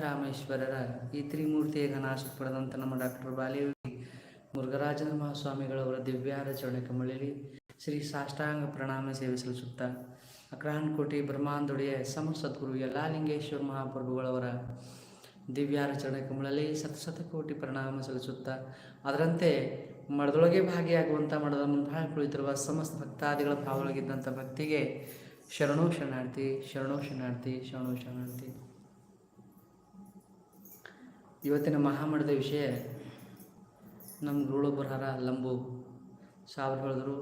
ರಾಮೇಶ್ವರರ ಈ ತ್ರಿಮೂರ್ತಿಯ ನಾಶ ಪಡೆದಂಥ ನಮ್ಮ ಡಾಕ್ಟರ್ ಬಾಲಿಯೋಗಿ ಮುರುಘರಾಜನ ಮಹಾಸ್ವಾಮಿಗಳವರ ದಿವ್ಯಾರಚರಣ ಕಮಳಲಿ ಶ್ರೀ ಸಾಷ್ಟಾಂಗ ಪ್ರಣಾಮ ಸೇವೆ ಸಲ್ಲಿಸುತ್ತಾ ಅಕ್ರಾನ್ಕೋಟಿ ಬ್ರಹ್ಮಾಂದೊಡೆಯ ಸಮ ಸದ್ಗುರು ಎಲ್ಲಾ ಲಿಂಗೇಶ್ವರ ಮಹಾಪ್ರಭುಗಳವರ ದಿವ್ಯಾರಚರಣ ಕಮಳಲಿ ಶತಶತಕೋಟಿ ಪ್ರಣಾಮ ಸಲ್ಲಿಸುತ್ತಾ ಅದರಂತೆ ಮಡದೊಳಗೆ ಭಾಗಿಯಾಗುವಂಥ ಮಡದ ಮುಂಭಾಗ ಕುಳಿತಿರುವ ಸಮಸ್ತ ಭಕ್ತಾದಿಗಳ ಭಾವದೊಳಗಿದ್ದಂಥ ಭಕ್ತಿಗೆ ಶರಣೋ ಶರಣಾರ್ಥಿ ಶರಣೋ ಶರಣಾರ್ಥಿ ಶರಣೋ ಶರಣಾರ್ಥಿ. ಇವತ್ತಿನ ಮಹಾಮಠದ ವಿಷಯ ನಮ್ಮ ಗುರುಳು ಬರಹಾರ ಲಂಬು. ಸಾವಿರ ಹೇಳಿದ್ರು,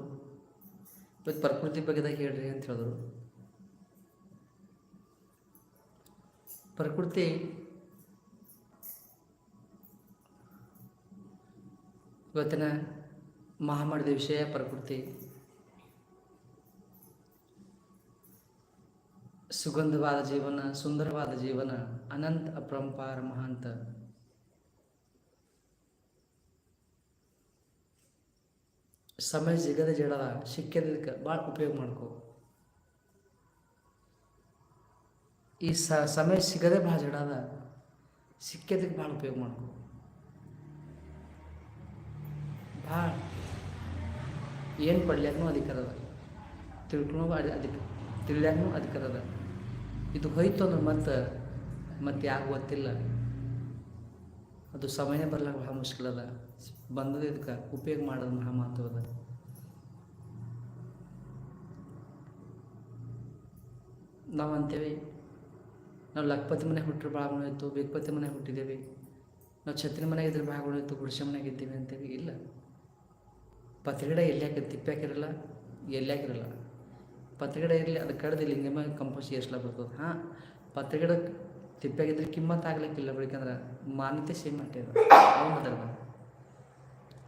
ಇವತ್ತು ಪ್ರಕೃತಿ ಬಗ್ಗೆದಾಗ ಹೇಳ್ರಿ ಅಂತ ಹೇಳಿದ್ರು. ಪ್ರಕೃತಿ ಇವತ್ತಿನ ಮಹಾಮಠದ ವಿಷಯ ಪ್ರಕೃತಿ. ಸುಗಂಧವಾದ ಜೀವನ, ಸುಂದರವಾದ ಜೀವನ, ಅನಂತ ಅಪರಂಪಾರ ಮಹಾಂತ. ಸಮಯ ಸಿಗದೆ ಜಡದ ಸಿಕ್ಕಿದ್ದಕ್ಕೆ ಭಾಳ ಉಪಯೋಗ ಮಾಡ್ಕೋ. ಈ ಸ, ಸಮಯ ಸಿಗದೆ ಭಾಳ ಜಡದ ಸಿಕ್ಕಿದ್ದಕ್ಕೆ ಭಾಳ ಉಪಯೋಗ ಮಾಡ್ಕೋ. ಭಾಳ ಏನು ಪಡ್ಲಿಕ್ಕೂ ಅದಕ್ಕದ ತಿಳ್ಕೊಳೋ ತಿಳ್ಕೊಳೋ ಅಧಿಕ ತಿಳಿಯಾಗೂ ಅಧಿಕಾರ ಅದ. ಇದು ಹೋಯ್ತು ಅಂದ್ರೆ ಮತ್ತೆ ಮತ್ತೆ ಯಾಕೆ ಗೊತ್ತಿಲ್ಲ. ಅದು ಸಮಯ ಬರ್ಲಾಕ ಬಹಳ ಮುಷ್ಕಿಲ್ ಅದ. ಬಂದದ ಇದಕ್ಕೆ ಉಪಯೋಗ ಮಾಡೋದು ಮಹಾ ಮಹತ್ವ ಅದ. ನಾವು ಅಂತೇವೆ, ನಾವು ಲಕ್ಪತಿ ಮನೆ ಹುಟ್ಟರೆ ಭಾಳ ಗುಣ ಇತ್ತು ಬೇಗಪತಿ ಮನೆ ಹುಟ್ಟಿದ್ದೇವೆ ನಾವು ಛತ್ರಿ ಮನೆಗೆ ಇದ್ರೆ ಭಾಳ ಗುಣ ಇತ್ತು, ಗುಡಿಸೆ ಮನೆಗೆ ಇದ್ದೀವಿ ಅಂತೇವೆ. ಇಲ್ಲ. ಪತ್ರಿಗಡೆ ಎಲ್ಲಿಯಾಕೆ ತಿಪ್ಪ್ಯಾಕಿರಲ್ಲ ಎಲ್ಲಿಯಾಕಿರಲ್ಲ ಪತ್ರಿಗಡೆ ಇರಲಿ, ಅದು ಕಡ್ದು ಲಿಂಗಮ ಕಂಪೋಸ್ಟ್ ಎಷ್ಟು ಬರ್ತದೆ. ಹಾಂ, ಪತ್ರಿಗಡೆ ತಿಪ್ಪಾಗಿದ್ರೆ ಕಿಮ್ಮತ್ತು ಆಗ್ಲಿಕ್ಕಿಲ್ಲ ಬೆಳಿಕಂದ್ರೆ ಮಾನ್ಯತೆ ಸೇಮ್ ಅವನ ಅವನದಲ್ಲ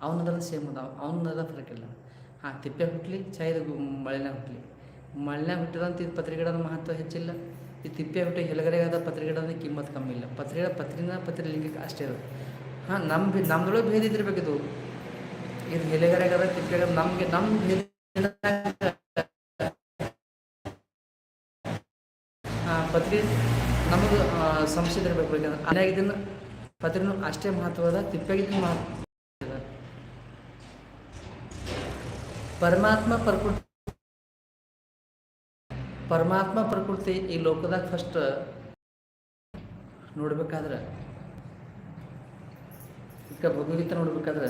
ಅವನದಲ್ಲ ಸೇಮ್ ಅದ ಅವನದ ಫರಕಿಲ್ಲ ಹಾಂ, ತಿಪ್ಪೆ ಹುಟ್ಟಲಿ ಚಾಯ್ದ ಮಳೆನಾಗ ಹುಟ್ಟಲಿ ಮಳೆನಾಗ ಹುಟ್ಟಿದಂತ ಇದು ಪತ್ರಿಕೆಗಳ ಮಹತ್ವ ಹೆಚ್ಚಿಲ್ಲ. ಈ ತಿಪ್ಪೆ ಹುಟ್ಟಿ ಹೆಲಗರೆಗಾದ ಪತ್ರಿಕೆದ ಕಿಮ್ಮತ್ ಕಮ್ಮಿ ಇಲ್ಲ. ಪತ್ರಿಕೆ ಪತ್ರಿನ ಪತ್ರಿ ಲಿಂಗಕ್ಕೆ ಅಷ್ಟೇ ಇರೋದು ಹಾಂ ನಮ್ಮ ಭೇ ನಮ್ದೊಳಗೆ ಭೇದ ಇದ್ದಿರ್ಬೇಕಿದು ಇದು ಹೆಲೆಗರೆಗಾದ ತಿಪ್ಪೆಗಾದ ನಮಗೆ ನಮ್ಮ ಭೇದ ಪತ್ರಿಕೆ ನಮಗೆ ಸಂಶಯ ಇರಬೇಕು. ಅನಾಗಿದ್ದನ್ನು ಪತ್ರಿನೂ ಅಷ್ಟೇ ಮಹತ್ವದ, ತಿಪ್ಪೆಗಿಂತ ಮಹತ್ವ ಪರಮಾತ್ಮ ಪ್ರಕೃತಿ ಪರಮಾತ್ಮ ಪ್ರಕೃತಿ ಈ ಲೋಕದಾಗ ಫಸ್ಟ್ ನೋಡ್ಬೇಕಾದ್ರೆ, ಈಗ ಭಗವದ್ಗೀತೆ ನೋಡ್ಬೇಕಾದ್ರೆ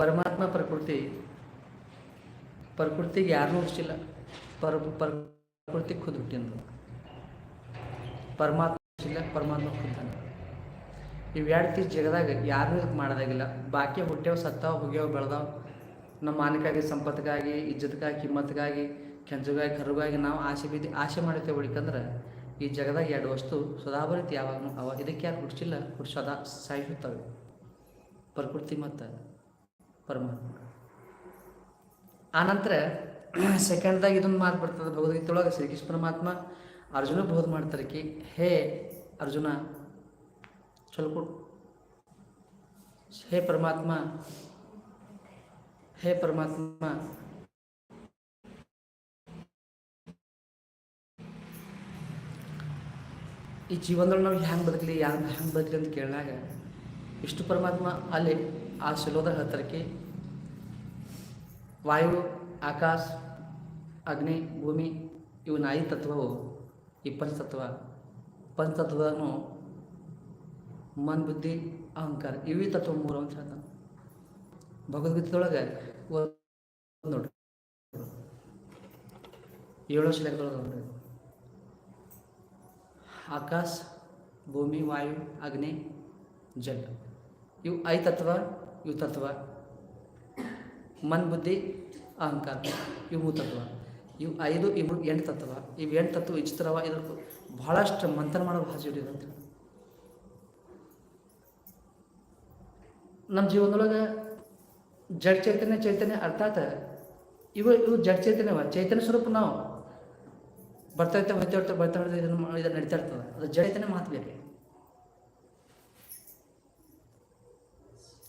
ಪರಮಾತ್ಮ ಪ್ರಕೃತಿ, ಪ್ರಕೃತಿಗೆ ಯಾರನ್ನೂ ಹುಟ್ಟಿಲ್ಲ ಪರ, ಪ್ರಕೃತಿ ಖುದ್ ಹುಟ್ಟಿಂದು ಪರಮಾತ್ಮ ಹುಟ್ಟಿಲ್ಲ ಪರಮಾತ್ಮ ಖುದ್ದಾನೆ. ಇವೆರಡು ಜಗದಾಗ ಯಾರು ಇದಕ್ಕೆ ಮಾಡೋದಾಗಿಲ್ಲ. ಬಾಕಿ ಹುಟ್ಟೆವು ಸತ್ತಾವ ಹೋಗ್ಯಾವ ಬೆಳೆದಾವ. ನಮ್ಮ ಮಾನಕ್ಕಾಗಿ ಸಂಪತ್ತಿಗಾಗಿ ಇಜ್ಜತ್ಗಾಗಿ, ಕಿಮ್ಮತ್ಗಾಗಿ, ಕೆಂಜುಗಾಗಿ, ಕರುಗಾಗಿ ನಾವು ಆಸೆ ಬಿದ್ದು ಆಸೆ ಮಾಡುತ್ತೇವೆ ಉಳಿಕಂದ್ರೆ ಈ ಜಗದಾಗ ಎರಡು ವಸ್ತು ಸದಾಭರಿತ ಯಾವಾಗಲೂ ಅವ. ಇದಕ್ಕೆ ಯಾರು ಹುಡ್ಸಿಲ್ಲ, ಹುಡ್ಸಿ ಸದಾ ಸಾಯಿಸುತ್ತವೆ. ಪ್ರಕೃತಿ ಮತ್ತು ಪರಮಾತ್ಮ. ಆನಂತರ ಸೆಕೆಂಡ್ದಾಗ ಇದನ್ನು ಮಾತು ಬರ್ತದೆ, ಭಗವದ್ಗೀತೆ ಒಳಗೆ ಶ್ರೀಕೃಷ್ಣ ಪರಮಾತ್ಮ ಅರ್ಜುನ ಬೋಧ ಮಾಡ್ತಾರೆ ಕಿ, ಹೇ ಅರ್ಜುನ ಸ್ವಲ್ಪ ಹೇ ಪರಮಾತ್ಮ ಹೇ ಪರಮಾತ್ಮ ಈ ಜೀವನದೊಳಗೆ ನಾವು ಹ್ಯಾಂಗೆ ಬದುಕಲಿ, ಯಾರು ಹ್ಯಾಂಗೆ ಬದುಕಲಿ ಅಂತ ಕೇಳಿದಾಗ ಇಷ್ಟು ಪರಮಾತ್ಮ ಅಲ್ಲಿ, ಆ ಶಿಲೋದ ಹತ್ತಿರಕ್ಕೆ ವಾಯು, ಆಕಾಶ, ಅಗ್ನಿ, ಭೂಮಿ ಇವನ್ನ ಐದು ತತ್ವವು, ಈ ಪಂಚತತ್ವ. ಪಂಚತತ್ವನು ಮನ್ ಬುದ್ಧಿ ಅಹಂಕಾರ, ಇವೇ ತತ್ವ ಮೂರು ಅಂತ. ಹೇಳ್ತಾನೆ ಭಗವದ್ಗೀತೆದೊಳಗೆ ನೋಡ್ರಿ. ಏಳು ಶ್ಲೋಕದೊಳಗೆ ನೋಡ್ರಿ. ಆಕಾಶ, ಭೂಮಿ, ವಾಯು, ಅಗ್ನಿ, ಜಲ. ಇವು ಐ ತತ್ವ, ಇವು ತತ್ವ. ಮನ್ ಬುದ್ಧಿ ಅಹಂಕಾರ. ಇವು ತತ್ವ. ಇವು ಐದು, ಇವು ಎಂಟು ತತ್ವ. ಇವು ಎಂಟು ತತ್ವ ವಿಚಿತ್ರವ ಇದ್ರ ಭಾಳಷ್ಟು ಮಂಥನ ಮಾಡೋ ಭಾಷೆ ಅಂತ ನಮ್ಮ ಜೀವನದೊಳಗೆ ಜಡ್ ಚೈತನ್ಯ ಚೈತನ್ಯ ಅರ್ಥಾತ್ ಇವು ಇವು ಜಡ್ ಚೈತನ್ಯವ. ಚೈತನ್ಯ ಸ್ವರೂಪ ನಾವು ಬರ್ತಾ ಇರ್ತಾ ಹೋಗ್ತಾ ಇರ್ತಾ ಬರ್ತಾ ಇರ್ತಾ ಇದನ್ನು ಇದನ್ನು ನಡೀತಾ ಇರ್ತದೆ. ಅದು ಜಡ ಚೈತನ್ಯ ಮಾತು ಬೇರೆ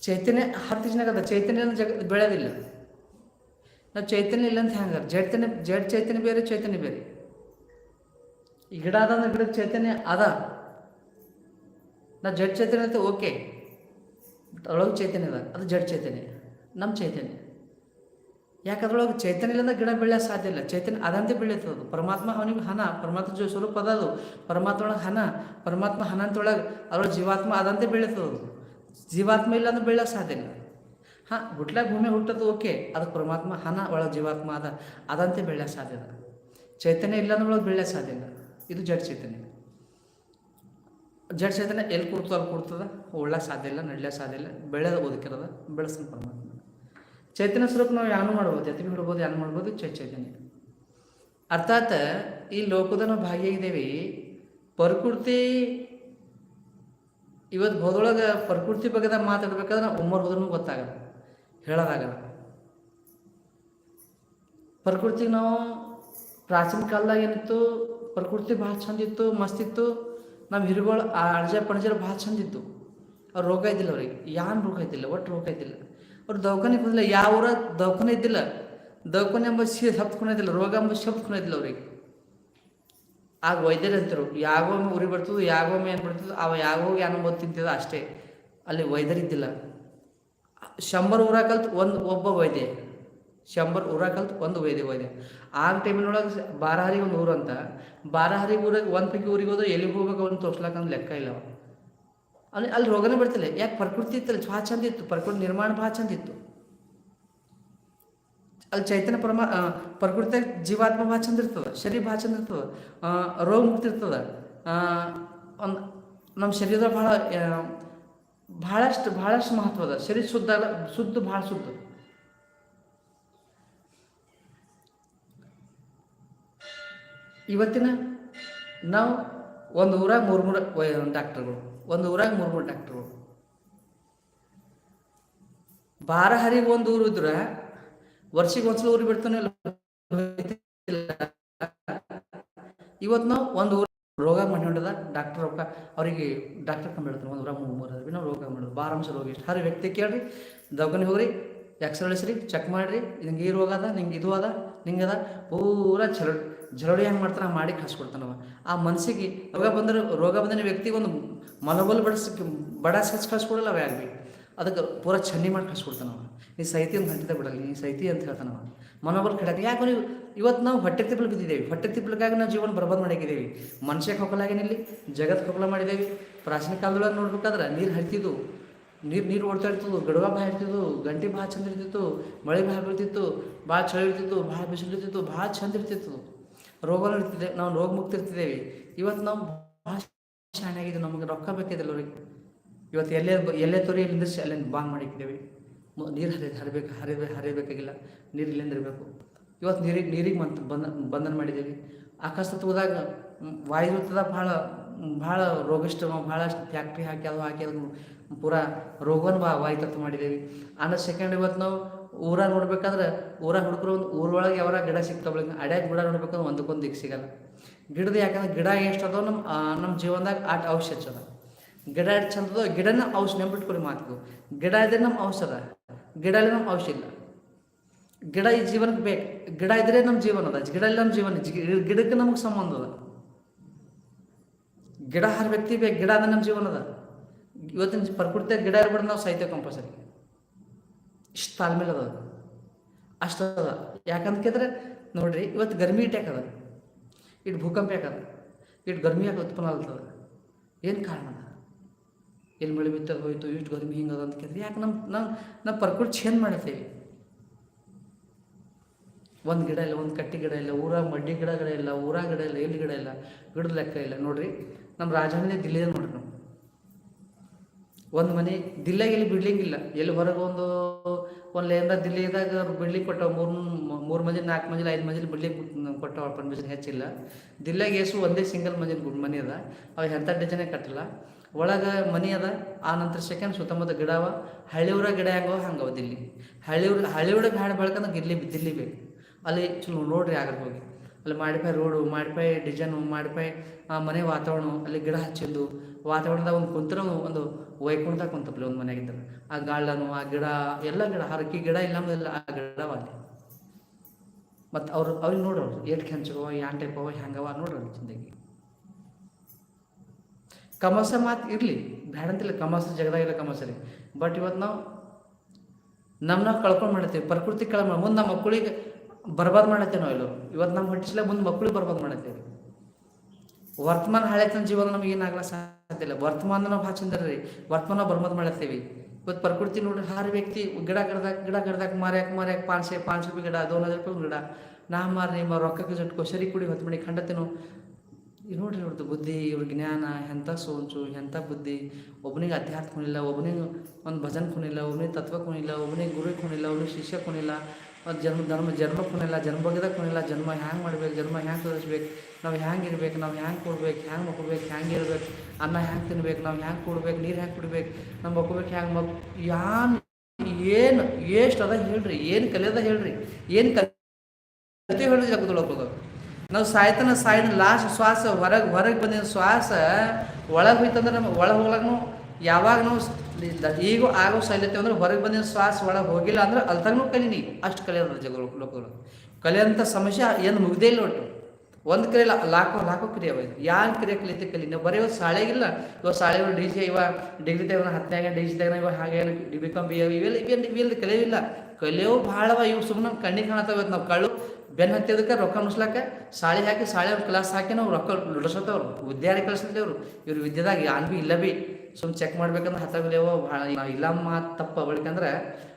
ಚೈತನ್ಯ ಹತ್ತು ಜನ ಚೈತನ್ಯ ಜಗ ಬೆಳೆಯೋದಿಲ್ಲ. ನಾವು ಚೈತನ್ಯ ಇಲ್ಲ ಅಂತ ಹೆಂಗಾರ ಚೈತನ್ಯ, ಜಡ್ ಚೈತನ್ಯ ಬೇರೆ ಚೈತನ್ಯ ಬೇರೆ. ಈ ಗಿಡ ಅದ ಗಿಡದ ಚೈತನ್ಯ ಅದ. ನಾ ಜಡ್ ಚೈತನ್ಯ ಅಂತ ಓಕೆ. ಅದ್ರೊಳಗೆ ಚೈತನ್ಯ ಅದ. ಅದು ಜಡ್ ಚೈತನ್ಯ. ನಮ್ಮ ಚೈತನ್ಯ. ಯಾಕೆ ಅದ್ರೊಳಗೆ ಚೈತನ್ಯ ಇಲ್ಲಂದ್ರೆ ಗಿಡ ಬೆಳೆಯೋಕೆ ಸಾಧ್ಯ ಇಲ್ಲ. ಚೈತನ್ಯ ಅದಂತೆ ಬೆಳೀತದೆ ಅದು. ಪರಮಾತ್ಮ ಅವನಿಗೆ ಹನ. ಪರಮಾತ್ಮ ಜೊ ಸ್ವರೂಪ ಅದ ಅದು. ಪರಮಾತ್ಮ ಒಳಗೆ ಹನ. ಪರಮಾತ್ಮ ಹನ ಅಂತೊಳಗೆ ಅದ್ರೊಳಗೆ ಜೀವಾತ್ಮ ಅದಂತೆ ಬೆಳೀತದೆ ಅದು. ಜೀವಾತ್ಮ ಇಲ್ಲ ಅಂದ್ರೆ ಸಾಧ್ಯ ಇಲ್ಲ. ಹಾಂ ಹುಟ್ಲಾಗ ಭೂಮಿ ಹುಟ್ಟೋದು ಓಕೆ. ಅದು ಪರಮಾತ್ಮ ಹನ ಒಳಗೆ ಜೀವಾತ್ಮ ಅದ. ಅದಂತೆ ಬೆಳೆಯೋಕೆ ಸಾಧ್ಯ ಚೈತನ್ಯ ಇಲ್ಲ ಅಂದ್ರೆ ಒಳಗೆ ಸಾಧ್ಯ ಇಲ್ಲ. ಇದು ಜಡ್ ಚೈತನ್ಯ. ಜಡ್ ಚೈತನ್ಯ ಎಲ್ಲಿ ಕೊಡ್ತದೆ ಅಲ್ಲಿ ಕೊಡ್ತದ. ಉಳ್ಳಕ್ಕೆ ಸಾಧ್ಯ ಇಲ್ಲ ನಡ್ಲಕ್ಕೆ ಸಾಧ್ಯ ಇಲ್ಲ. ಬೆಳೆದ ಬದುಕಿರೋದ ಬೆಳೆಸ್ಕೊಂಡು ಪರಮಾತ್ಮ. ಚೈತನ್ಯ ಸ್ವರೂಪ ನಾವು ಯಾನು ಮಾಡ್ಬೋದು ಎತ್ತಿ ಬಿಡ್ಬೋದು ಯಾನು ಮಾಡ್ಬೋದು ಚೈ ಚೈತನ್ಯ. ಅರ್ಥಾತ್ ಈ ಲೋಕದ ನಾವು ಭಾಗಿಯಾಗಿದ್ದೇವೆ ಪ್ರಕೃತಿ, ಇವತ್ತು ಹೋದೊಳಗೆ ಪ್ರಕೃತಿ ಬಗ್ಗೆ ಮಾತಾಡ್ಬೇಕಾದ್ರೆ ನಾವು ಉಮ್ಮರ್ ಹೋದ್ರೂ ಗೊತ್ತಾಗಲ್ಲ, ಹೇಳೋದಾಗಲ್ಲ. ಪ್ರಕೃತಿಗೆ ನಾವು ಪ್ರಾಚೀನ ಕಾಲದಾಗ ಏನಿತ್ತು? ಪ್ರಕೃತಿ ಭಾಳ ಚಂದ ಇತ್ತು, ಮಸ್ತ್ ಇತ್ತು. ನಮ್ಮ ಹಿರುಗಳು ಆ ಅಣಜ ಪಣಜರ ಭಾಳ ಚಂದಿತ್ತು ಅವ್ರು ರೋಗ ಇದ್ದಿಲ್ಲ ಅವ್ರಿಗೆ. ಯಾನ್ ರೋಗ ಇದ್ದಿಲ್ಲ ಒಟ್ಟು ರೋಗ ಇದ್ದಿಲ್ಲ. ಅವ್ರು ದವಾಖಾನೆಗೆ ಬಂದಿಲ್ಲ ಯಾವ ಊರ ದವಾಖಾನೆ ಇದ್ದಿಲ್ಲ. ದವಾಖಾನೆ ಎಂಬ ಸಿ ಹತ್ಕೊಂಡಿದ್ದಿಲ್ಲ ರೋಗ ಎಂಬ ಶಬ್ದಕೊಂಡು ಇದ್ದಿಲ್ಲ ಅವ್ರಿಗೆ. ಆಗ ವೈದ್ಯರು ಅಂತಾರೆ ಯಾಗೊಮ್ಮೆ ಉರಿ ಬರ್ತದೆ, ಯಾಗೊಮ್ಮೆ ಏನು ಬರ್ತದೆ, ಅವ ಯಾವಾಗ ಏನೋ ತಿಂತಿದ ಅಷ್ಟೇ. ಅಲ್ಲಿ ವೈದ್ಯರಿದ್ದಿಲ್ಲ ಶಂಬರ್ ಊರ ಕಲ್ತು ಒಂದು ಒಬ್ಬ ವೈದ್ಯ. ಶಂಬರ್ ಊರ ಕಲ್ತು ಒಂದು ವೈದ್ಯ ವೈದ್ಯ. ಆ ಟೈಮಿನೊಳಗೆ ಬಾರಹರಿ ಒಂದು ಊರು ಅಂತ ಬಾರಹರಿ ಊರಾಗ ಒಂದು ಪೈಕಿ ಊರಿಗೆ ಹೋದ್ರೆ ಎಲ್ಲಿಗೆ ಹೋಗ್ಬೇಕು ಅವ್ನು ತೋರ್ಸ್ಲಾಕಂದ್ ಲೆಕ್ಕ ಇಲ್ಲ. ಅಲ್ಲಿ ಅಲ್ಲಿ ರೋಗನೇ ಬರ್ತಿಲ್ಲ. ಯಾಕೆ ಪ್ರಕೃತಿ ಇತ್ತಲ್ಲ ಭಾಳ ಚಂದ ಇತ್ತು, ಪ್ರಕೃತಿ ನಿರ್ಮಾಣ ಭಾಳ ಚಂದ ಇತ್ತು. ಅಲ್ಲಿ ಚೈತನ್ಯ ಪರಮಾ ಪ್ರಕೃತಿಯಾಗ ಜೀವಾತ್ಮ ಭಾಳ ಚಂದ ಇರ್ತದೆ, ಶರೀರ ಭಾಳ ಚಂದ ಇರ್ತದೆ ರೋಗ ಮುಕ್ತಿ ಇರ್ತದೆ ಒಂದು ನಮ್ಮ ಶರೀರದ ಭಾಳ ಭಾಳಷ್ಟು ಭಾಳಷ್ಟು ಮಹತ್ವ ಅದ ಶರೀರ ಶುದ್ಧ ಶುದ್ಧ ಭಾಳ ಶುದ್ಧ. ಇವತ್ತಿನ ನಾವು ಒಂದು ಊರಾಗ ಮೂರು ಮೂರು ಡಾಕ್ಟರ್ಗಳು. ಒಂದು ಊರಾಗ ಮೂರು ಮೂರು ಡಾಕ್ಟರ್ಗಳು. ಬಾರಹರಿಗೆ ಒಂದು ಊರು ಇದ್ರೆ ವರ್ಷಕ್ಕೆ ಒಂದ್ಸಲ ಊರು ಬಿಡ್ತಾನೆ ಇವತ್ತು ನಾವು ಒಂದು ಊರ ರೋಗ ಮಾಡ್ಕೊಂಡದ ಡಾಕ್ಟರ್ ರೊಕ್ಕ ಅವರಿಗೆ ಡಾಕ್ಟರ್ ಕಮ್ಮಿ ಹೇಳ್ತಾರೆ ಒಂದು ಊರ ಮೂರು ಮೂರು ಅದ್ರಿ ನಾವು ರೋಗ ಮಾಡೋದು. ಬಾರಂಶ ರೋಗ ಎಷ್ಟು ಹರಿ ವ್ಯಕ್ತಿ ಕೇಳ್ರಿ ದವಾಖಾನೆ ಹೋಗ್ರಿ ಎಕ್ಸ್ರೇ ಇಳಿಸ್ರಿ ಚೆಕ್ ಮಾಡಿರಿ. ನಿಂಗೆ ಈ ರೋಗ ಅದ, ನಿಂಗೆ ಇದು ಅದ, ನಿಂಗೆ ಅದ. ಪೂರ ಚಲೋ. ಜಲೋಡಿ ಹೆಂಗೆ ಮಾಡ್ತಾನೆ ಮಾಡಿ ಕಳ್ಸ್ಕೊಡ್ತಾನವ. ಆ ಮನಸ್ಸಿಗೆ ರೋಗ ಬಂದರೆ ರೋಗ ಬಂದಿನ ವ್ಯಕ್ತಿಗೆ ಒಂದು ಮನೋಬಲ ಬಡಸ್ ಬಡಸ್ ಕಳ್ಸ್ಕೊಡಲ್ಲ ಅವ ಯಾರಿಗೆ? ಅದಕ್ಕೆ ಪೂರ ಚನ್ನಿ ಮಾಡಿ ಕಳ್ಸ್ಕೊಡ್ತಾನವ. ನೀ ಸೈತಿ ಅಂತ ಹಂಟಿದ ಬಿಡಲ್ಲ, ನೀ ಸೈತಿ ಅಂತ ಹೇಳ್ತಾನವ. ಮನೋಬಲ್ ಕೆಡಕ್ಕೆ ಯಾಕೆ ನೀವು ಇವತ್ತು ನಾವು ಹೊಟ್ಟೆ ತಿಪ್ಪಲು ಬಿದ್ದಿದ್ದೇವೆ. ಹೊಟ್ಟೆ ತಿಪ್ಪಲಿಗಾಗಿ ನಾವು ಜೀವನ ಬರ್ಬಾದ್ ಮಾಡಿದ್ದೇವೆ. ಮನುಷ್ಯಕ್ಕೆ ಹೋಗಲಾಗೇನಿಲ್ಲಿ ಜಗತ್ ಹೋಗಲ ಮಾಡಿದ್ದೇವೆ. ಪ್ರಾಚೀನ ಕಾಲದೊಳಗೆ ನೋಡ್ಬೇಕಾದ್ರೆ ನೀರು ಹರಿತಿದ್ದು ನೀರು ನೀರು ಓಡ್ತಾ ಇರ್ತಿದ್ದು ಗಡುವ ಭಾಳ ಇರ್ತಿದ್ದು ಗಂಟೆ ಭಾಳ ಚಂದ ಇರ್ತಿತ್ತು. ಮಳೆ ಭಾಳ ಬೀಳ್ತಿತ್ತು. ಭಾಳ ಚಳಿ ಇರ್ತಿತ್ತು. ಭಾಳ ಬಿಸಿಲು ಇರ್ತಿತ್ತು. ಭಾಳ ಚಂದ ಇರ್ತಿತ್ತು. ರೋಗಗಳು ಇರ್ತಿದ್ದೆ ನಾವು ರೋಗ ಮುಕ್ತ ಇರ್ತಿದ್ದೇವೆ ಇವತ್ತು ನಾವು ಭಾಳ ಶಾಣೆಯಾಗಿದ್ದು ನಮಗೆ ರೊಕ್ಕ ಬೇಕಿದ್ದಲ್ಲ ಅವ್ರಿಗೆ. ಇವತ್ತು ಎಲ್ಲೇ ಎಲ್ಲೇ ತೊರೆ ಇಲ್ಲಿಂದ ಅಲ್ಲಿಂದ ಬಾಂಗ್ ಮಾಡಿಟ್ಟಿದ್ದೇವೆ ನೀರು ಹರಿ ಹರಿಬೇಕು, ಹರಿಬೇ, ಹರಿಬೇಕಾಗಿಲ್ಲ. ನೀರು ಇಲ್ಲಿಂದ ಇರಬೇಕು. ಇವತ್ತು ನೀರಿಗೆ ನೀರಿಗೆ ಮತ್ತು ಬಂದ, ಬಂಧನ ಮಾಡಿದ್ದೇವೆ. ಆಕಾಶ ಹೋದಾಗ ವಾಯು ಇರ್ತದ ಭಾಳ ಭಾಳ ರೋಗಿಷ್ಟ ಭಾಳಷ್ಟು ಫ್ಯಾಕ್ಟ್ರಿ ಹಾಕಿ, ಅದು ಹಾಕಿ ಅದನ್ನು ಪೂರಾ ರೋಗವನ್ನು ಬಾ ವಾಯುತತ್ವ ಮಾಡಿದ್ದೇವೆ. ಆಮೇಲೆ ಸೆಕೆಂಡ್ ಇವತ್ತು ನಾವು ಊರಾಗ ನೋಡ್ಬೇಕಾದ್ರೆ ಊರಾಗ ಹುಡುಗರು ಒಂದು ಊರೊಳಗೆ ಯಾವಾಗ ಗಿಡ ಸಿಗ್ತಾವಲ್ಲ ಅಡ್ಯಾಗ ಗಿಡ ನೋಡ್ಬೇಕಂದ್ರೆ ಒಂದಕ್ಕೊಂದು ದಿಕ್ಕ ಸಿಗಲ್ಲ. ಗಿಡದ ಯಾಕಂದ್ರೆ ಗಿಡ ಎಷ್ಟು ಅದೋ ನಮ್ಮ ನಮ್ಮ ಜೀವನದಾಗ ಆಟ ಔಷಧ ಅದ ಗಿಡ ಎಷ್ಟು ಚಂದದೋ ಗಿಡನ ಔಷಧ ನೆನ್ಬಿಟ್ಕೊಡಿ ಮಾತು ಗಿಡ ಇದ್ರೆ ನಮ್ಮ ಔಷಧ, ಗಿಡ ಇಲ್ಲ ನಮ್ಮ ಔಷಧ ಇಲ್ಲ. ಗಿಡ ಈ ಜೀವನಕ್ಕೆ ಬೇಕು, ಗಿಡ ಇದ್ರೆ ನಮ್ಮ ಜೀವನ ಅದ, ಗಿಡ ಇಲ್ಲ ನಮ್ಮ ಜೀವನ ಗಿಡಕ್ಕೆ ನಮಗೆ ಸಂಬಂಧ ಅದ. ಗಿಡ ಹರ ವ್ಯಕ್ತಿ ಬೇಕು, ಗಿಡ ಅದ ನಮ್ಮ ಜೀವನ ಅದ. ಇವತ್ತಿನ ಪ್ರಕೃತಿಯಾಗ ಗಿಡ ಇರ್ಬಿಟ್ಟು ನಾವು ಸಾಹಿತ್ಯ ಕಂಪಲ್ಸರಿ ಇಷ್ಟು ತಾಳ್ಮೇಲೆ ಅದ. ಅಷ್ಟು ಅದ ಯಾಕಂತ ಕೇಳಿದ್ರೆ, ನೋಡ್ರಿ, ಇವತ್ತು ಗರ್ಮಿ ಇಟ್ಟು ಇಟ್ ಇಟ್ಟು ಭೂಕಂಪ ಯಾಕದ ಇಟ್ಟು ಗರ್ಮಿ ಯಾಕೆ ಉತ್ಪನ್ನ ಆಗ್ತದ ಏನು ಕಾರಣ ಅದ? ಎಲ್ಲಿ ಮಳೆ ಬಿತ್ತದ ಹೋಯ್ತು, ಇಷ್ಟು ಗರ್ಮಿ ಹಿಂಗದ ಅಂತ ಕೇಳಿದ್ರೆ, ಯಾಕೆ ನಮ್ಮ ನಮ್ಮ ನಮ್ಮ ಪ್ರಕೃತಿ ಚೇಂಜ್ ಮಾಡ್ತೀವಿ ಒಂದು ಗಿಡ ಇಲ್ಲ, ಒಂದು ಕಟ್ಟಿ ಗಿಡ ಇಲ್ಲ ಊರಾಗ ಮಡ್ಡಿ ಗಿಡಗಳ ಇಲ್ಲ ಊರಾಗ ಗಿಡ ಇಲ್ಲ ಎಲ್ಲಿ ಗಿಡ ಇಲ್ಲ, ಗಿಡದ ಲೆಕ್ಕ ಇಲ್ಲ. ನೋಡ್ರಿ ನಮ್ಮ ರಾಜಧಾನಿ ದಿಲ್ಲಿಯಲ್ಲಿ ನೋಡ್ರಿ. ನಾವು ಒಂದು ಮನೆ ದಿಲ್ಲಾಗ ಎಲ್ಲಿ ಬಿಡ್ಲಿಂಗಿಲ್ಲ. ಎಲ್ಲಿ ಹೊರಗೆ ಒಂದು ಒಂದು ಲೇಂದ ದಿಲ್ಲಿದಾಗ ಬಿಡ್ಲಿಕ್ಕೆ ಕೊಟ್ಟವ ಮೂರು ಮೂರು ಮಂದಿ ನಾಲ್ಕು ಮಂದಿ ಐದು ಮಂದಿ ಬಿಡ್ಲಿಕ್ಕೆ ಕೊಟ್ಟವ ಪರ್ಮಿಷನ್ ಹೆಚ್ಚಿಲ್ಲ. ದಿಲ್ಲಾಗ ಎಷ್ಟು ಒಂದೇ ಸಿಂಗಲ್ ಮಂದಿ ಮನೆ ಅದ. ಅವು ಎಂಥ ಡಿಸೈನೇ ಕಟ್ಟಿಲ್ಲ. ಒಳಗೆ ಮನೆ ಅದ. ಆ ನಂತರ ಸೆಕೆಂಡ್ ಸುತ್ತಮುತ್ತ ಗಿಡ ಅವ. ಹಳ್ಳಿಯೂರ ಗಿಡ ಹೆಂಗವ ಹಂಗವ ದಿಲ್ಲಿ. ಹಳ್ಳಿಯೂರ ಹಳ್ಳಿಯೂರ ಹಾಡು ಬೆಳ್ಕಂದ್ರೆ ಗಿರ್ಲಿ ದಿಲ್ಲಿ ಬೇಕು. ಅಲ್ಲಿ ಚಲೋ ನೋಡ್ರಿ ಆಗ ಹೋಗಿ. ಅಲ್ಲಿ ಮಾಡಿಪಾಯಿ ರೋಡು, ಮಾಡಿಪಾಯಿ ಡಿಸೈನು ಮಾಡಿಪಾಯಿ, ಆ ಮನೆ ವಾತಾವರಣ ಅಲ್ಲಿ ಗಿಡ ಹಚ್ಚಿದ್ದು ವಾತಾವರಣದಾಗ ಒಂದು ಕುಂತ್ರ ಒಂದು ವೈಕುಂಠ ಕುಂತಪ್ಲಿ ಒಂದು ಮನೆಯಾಗಿದ್ದರು ಆ ಗಾರ್ಡನು ಆ ಗಿಡ, ಎಲ್ಲ ಗಿಡ, ಹರಕಿ ಗಿಡ ಇಲ್ಲ ಇಲ್ಲ ಆ ಗಿಡ ಅಲ್ಲಿ ಮತ್ತು ಅವ್ರು, ಅವ್ರಿಗೆ ನೋಡೋರು ಏಟ್ ಕೆಂಚವ ಯಾನ್ ಟೈಪ್ ಅವ ಹೆಂಗವ ನೋಡ್ರಿ ಜಿಂದಗಿ ಕಮಸ ಮಾತು ಇರಲಿ ಬೇಡಂತಿಲ್ಲ ಕಮಸ ಜಗದಾಗಿಲ್ಲ ಕಮಸರಿ ಬಟ್ ಇವತ್ತು ನಾವು ನಮ್ಮ ನಾವು ಕಳ್ಕೊಂಡು ಮಾಡ್ತೀವಿ ಪ್ರಕೃತಿ ಕಳ ಮುಂದೆ ನಮ್ಮ ಮಕ್ಕಳಿಗೆ ಬರ್ಬಾದ್ ಮಾಡತ್ತೇನೋ ನಾವು ಇವತ್ತು ನಮ್ಮ ಹೊಟ್ಟಿಸ್ಲ ಮುಂದೆ ಮಕ್ಕಳು ಬರ್ಬಾದ್ ಮಾಡತ್ತೇವೆ ವರ್ತಮಾನ ಹಳೆತನ ಜೀವನ ನಮಗೆ ಏನಾಗಲ್ಲ ಸಾಧ್ಯ ಇಲ್ಲ. ವರ್ತಮಾನ ನಾವು ಭಾಳ ರೀ ವರ್ತಮಾನ ಬರ್ಬಾದ್ ಮಾಡತ್ತೇವೆ ಇವತ್ತು ಪ್ರಕೃತಿ ನೋಡ್ರಿ, ಹಾರು ವ್ಯಕ್ತಿ ಗಿಡ ಗಿಡದಾಗ ಗಿಡ ಗಿಡದಾಗ ಮಾರ್ಯಾಕ ಮಾರ್ಯಾಕ ಪಾಂಚ್ ಸೆ ಪಾಂಚ್ ರೂಪಾಯಿ ಗಿಡ ದೋನ್ ಹಜಾರ್ ರೂಪಾಯಿ ಗಿಡ. ನಾ ಮಾರಿ ನಿಮ್ಮ ರೊಕ್ಕಕ್ಕೆ ಜಟ್ಕೋ, ಸರಿ ಕುಡಿ ಹೊತ್ತು ಮಣಿ ಖಂಡತೇನು ಈಗ ನೋಡ್ರಿ ಇವ್ರದ್ದು ಬುದ್ಧಿ, ಇವ್ರ ಜ್ಞಾನ ಎಂಥ ಸೋಂಚು ಎಂಥ ಬುದ್ಧಿ. ಒಬ್ಬನಿಗೆ ಅಧ್ಯಾತ್ಮ ಕೊನಿಲ್ಲ ಒಬ್ಬನಿಗೆ ಒಂದು ಭಜನ್ ಕೊನಿಲ್ಲ ಒಬ್ಬನಿಗೆ ತತ್ವ ಕೊನಿಲ್ಲ ಒಬ್ಬನಿಗೆ ಗುರು ಕೊನಿಲ್ಲ ಒಬ್ಬನಿಗೆ ಶಿಷ್ಯ ಕೊನಿಲ್ಲ ಒಂದು ಜನ್ಮ ಧರ್ಮ ಜನ್ಮ ಕೊನೆಲ್ಲ ಜನ್ಮ ಬಗ್ಗೆದ ಕೊನೆಲ್ಲ ಜನ್ಮ ಹ್ಯಾಂಗೆ ಮಾಡ್ಬೇಕು, ಜನ್ಮ ಹ್ಯಾಂಗೆ ತೋರಿಸ್ಬೇಕು, ನಾವು ಹ್ಯಾಂಗೆ ಇರ್ಬೇಕು, ನಾವು ಹ್ಯಾಂಗೆ ಕೊಡ್ಬೇಕು, ಹ್ಯಾಂಗೆ ಮಕ್ಕೋಬೇಕು, ಹ್ಯಾಂಗೆ ಇರ್ಬೇಕು, ಅನ್ನ ಹ್ಯಾಂಗೆ ತಿನ್ಬೇಕು, ನಾವು ಹ್ಯಾಂಗೆ ಕೊಡ್ಬೇಕು, ನೀರು ಹ್ಯಾಂಗೆ ಕುಡ್ಬೇಕು, ನಾವು ಮಕ್ಕೋಬೇಕು ಹ್ಯಾಂಗೆ ಮಕ್ ಯಾನ್ ಏನು ಎಷ್ಟು ಅದ ಹೇಳ್ರಿ, ಏನು ಕಲಿಯೋದ ಹೇಳ್ರಿ, ಏನು ಕಲಿತೆ ಹೇಳ್ರಿ ಜಗದೊಳಗೆ ನಾವು ಸಾಯ್ತನ ಸಾಯ್ದ ಲಾಸ್ಟ್ ಶ್ವಾಸ ಹೊರಗೆ ಹೊರಗೆ ಬಂದಿದ್ದ ಶ್ವಾಸ ಒಳಗೆ ಹೋಯ್ತಂದ್ರೆ ನಮ್ಗೆ ಒಳಗೆ ಹೋಗ್ಲಾಗ ಯಾವಾಗ ನಾವು ಈಗೂ ಆಗೋ ಸೈಲತೆ ಅಂದ್ರೆ ಹೊರಗೆ ಬಂದಿನ ಶ್ವಾಸ ಒಳಗೆ ಹೋಗಿಲ್ಲ ಅಂದ್ರೆ ಅಲ್ತಾಗೂ ಕಲೀನಿ. ಅಷ್ಟು ಕಲಿಯೋದು ಜಗ ಲೋಕಗಳು. ಕಲಿಯೋಂಥ ಸಮಸ್ಯೆ ಏನು ಮುಗ್ದೇ ಇಲ್ಲ ಒಟ್ಟು. ಒಂದು ಕ್ರಿಯೆ ಲಾಕೋ ಲಾಕೋ ಕ್ರಿಯೆ ಅವ ಯಾರು ಕ್ರಿಯೆ ಕಲಿತೆ ಕಲಿ. ನಾವು ಬರೀ ಇವತ್ತು ಶಾಲೆಗಿಲ್ಲ ಇವಾಗ ಶಾಲೆ ಡಿ ಸಿ ಇವ ಡಿಗ್ರಿ ತೆಗೆದ ಹತ್ತನೇ ಡಿ ಸಿ ತೆಗೆದ ಇವಾಗ ಹಾಗೆ ಬಿ ಕಾಮ್ ಬಿ ಇವೆಲ್ಲ ಇವೆಲ್ಲ ಇವೆಲ್ಲ ಕಲಿಯೋವಿಲ್ಲ ಕಲಿಯೋ ಭಾಳವ ಇವು. ಸುಮ್ಮನೆ ಕಣ್ಣಿಗೆ ಕಾಣತಾವ ನಾವು ಕಳ್ಳು. ಬೆನ್ನು ಹತ್ತಿದಕ್ಕೆ ರೊಕ್ಕ ಮುಸ್ಲಾಕ ಸಾಳಿ ಹಾಕಿ, ಸಾಳಿ ಕ್ಲಾಸ್ ಹಾಕಿ ನಾವು ರೊಕ್ಕ ನುಡಿಸತ್ತವ್ರು ವಿದ್ಯಾರ್ಥಿ ಕಳಿಸ್ತಿದ್ದೇವ್ರು ಇವ್ರು. ವಿದ್ಯೆದಾಗ ಯಾನ್ ಬಿ ಇಲ್ಲ ಬಿ ಸುಮ್ಮನೆ ಚೆಕ್ ಮಾಡ್ಬೇಕಂದ್ರೆ ಹತ್ತಾಗಲೇವೋ ಭಾಳ ಇಲ್ಲ ಮಾತು ತಪ್ಪ ಬಳಿಕಂದ್ರೆ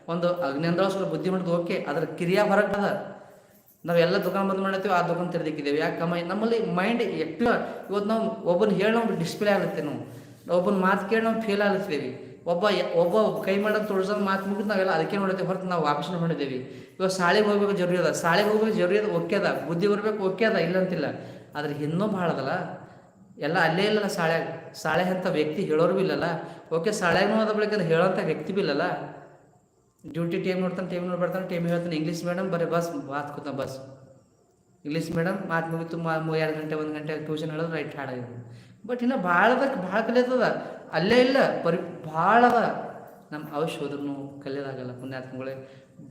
ಒಂದು ಅಗ್ನಿಂದ ಸ್ವಲ್ಪ ಬುದ್ಧಿ ಮಾಡಿದ್ದು ಓಕೆ ಅದ್ರ ಕಿರಿಯ ಹೊರಗೆ ಅದ ನಾವೆಲ್ಲ ದುಕಾನ್ ಬಂದ್ ಮಾಡ್ತೀವಿ ಆ ದುಕಾನ್ ತೆರೆದಿಕ್ಕಿದ್ದೇವೆ. ಯಾಕೆ ನಮ್ಮಲ್ಲಿ ಮೈಂಡ್ ಆ್ಯಕ್ಟಿವ್ ಇವತ್ತು ನಾವು ಒಬ್ಬನ ಹೇಳಿ ನಾವು ಡಿಸ್ಪ್ಲೇ ಆಗುತ್ತೆ ನಾವು. ಒಬ್ಬನ ಮಾತು ಕೇಳಿ ನಾವು ಫೇಲ್ ಆಗ್ತೀವಿ ಒಬ್ಬ ಒಬ್ಬ ಕೈ ಮಾಡೋದು ತೊಳ್ಸೋದು ಮಾತು ಮುಗಿದು ನಾವೆಲ್ಲ ಅದಕ್ಕೆ ನೋಡಿದ್ದೇವೆ ಹೊರತು ನಾವು ವಾಪಸ್ ಮಾಡಿದ್ದೇವೆ. ಇವಾಗ ಶಾಲೆಗೆ ಹೋಗ್ಬೇಕು ಜರುರಿ ಅದ. ಶಾಲೆಗೆ ಹೋಗ್ಬೇಕು ಜರುರಿ ಅದ ಓಕೆ ಅದ. ಬುದ್ಧಿ ಬರ್ಬೇಕು ಓಕೆ ಅದ, ಇಲ್ಲ ಅಂತಿಲ್ಲ. ಆದ್ರೆ ಇನ್ನೂ ಭಾಳ ಎಲ್ಲ ಅಲ್ಲೇ ಇಲ್ಲಲ್ಲ ಶಾಳ್ಯಾಗ ಸಾಳೆ ಅಂತ ವ್ಯಕ್ತಿ ಹೇಳೋರು ಭೀ ಇಲ್ಲಲ್ಲ. ಓಕೆ ಸಾಳ್ಯಾಗೂ ಅದ ಬಳಿಕ ಹೇಳೋಂಥ ವ್ಯಕ್ತಿ ಬಿ ಇಲ್ಲಲ್ಲ. ಡ್ಯೂಟಿ ಟೈಮ್ ನೋಡ್ತಾನೆ, ಟೈಮ್ ನೋಡಿ ಬರ್ತಾನೆ ಟೈಮ್ ಹೇಳ್ತಾನೆ, ಇಂಗ್ಲೀಷ್ ಮೇಡಮ್, ಬರೀ ಬಸ್, ಮಾತು ಕೂತ ಬಸ್. ಇಂಗ್ಲೀಷ್ ಮೇಡಮ್, ಮಾತು ಮುಗಿತು, ಮಾ ಎರಡು ಗಂಟೆ, ಒಂದು ಗಂಟೆ ಟ್ಯೂಷನ್ ಹೇಳೋದು ರೈಟ್ ಹಾಡಾಗಿದೆ ಬಟ್ ಇನ್ನು ಭಾಳದಕ್ಕೆ ಭಾಳ ಕಲಿಯೋದದ ಅಲ್ಲೇ ಇಲ್ಲ ಪರಿ ಭಾಳ ಅದ. ನಮ್ಮ ಅವಶ್ಯ ಹೋದ್ರೂ ಕಲಿಯೋದಾಗಲ್ಲ ಪುಣ್ಯಾತ್ಮಗಳೇ.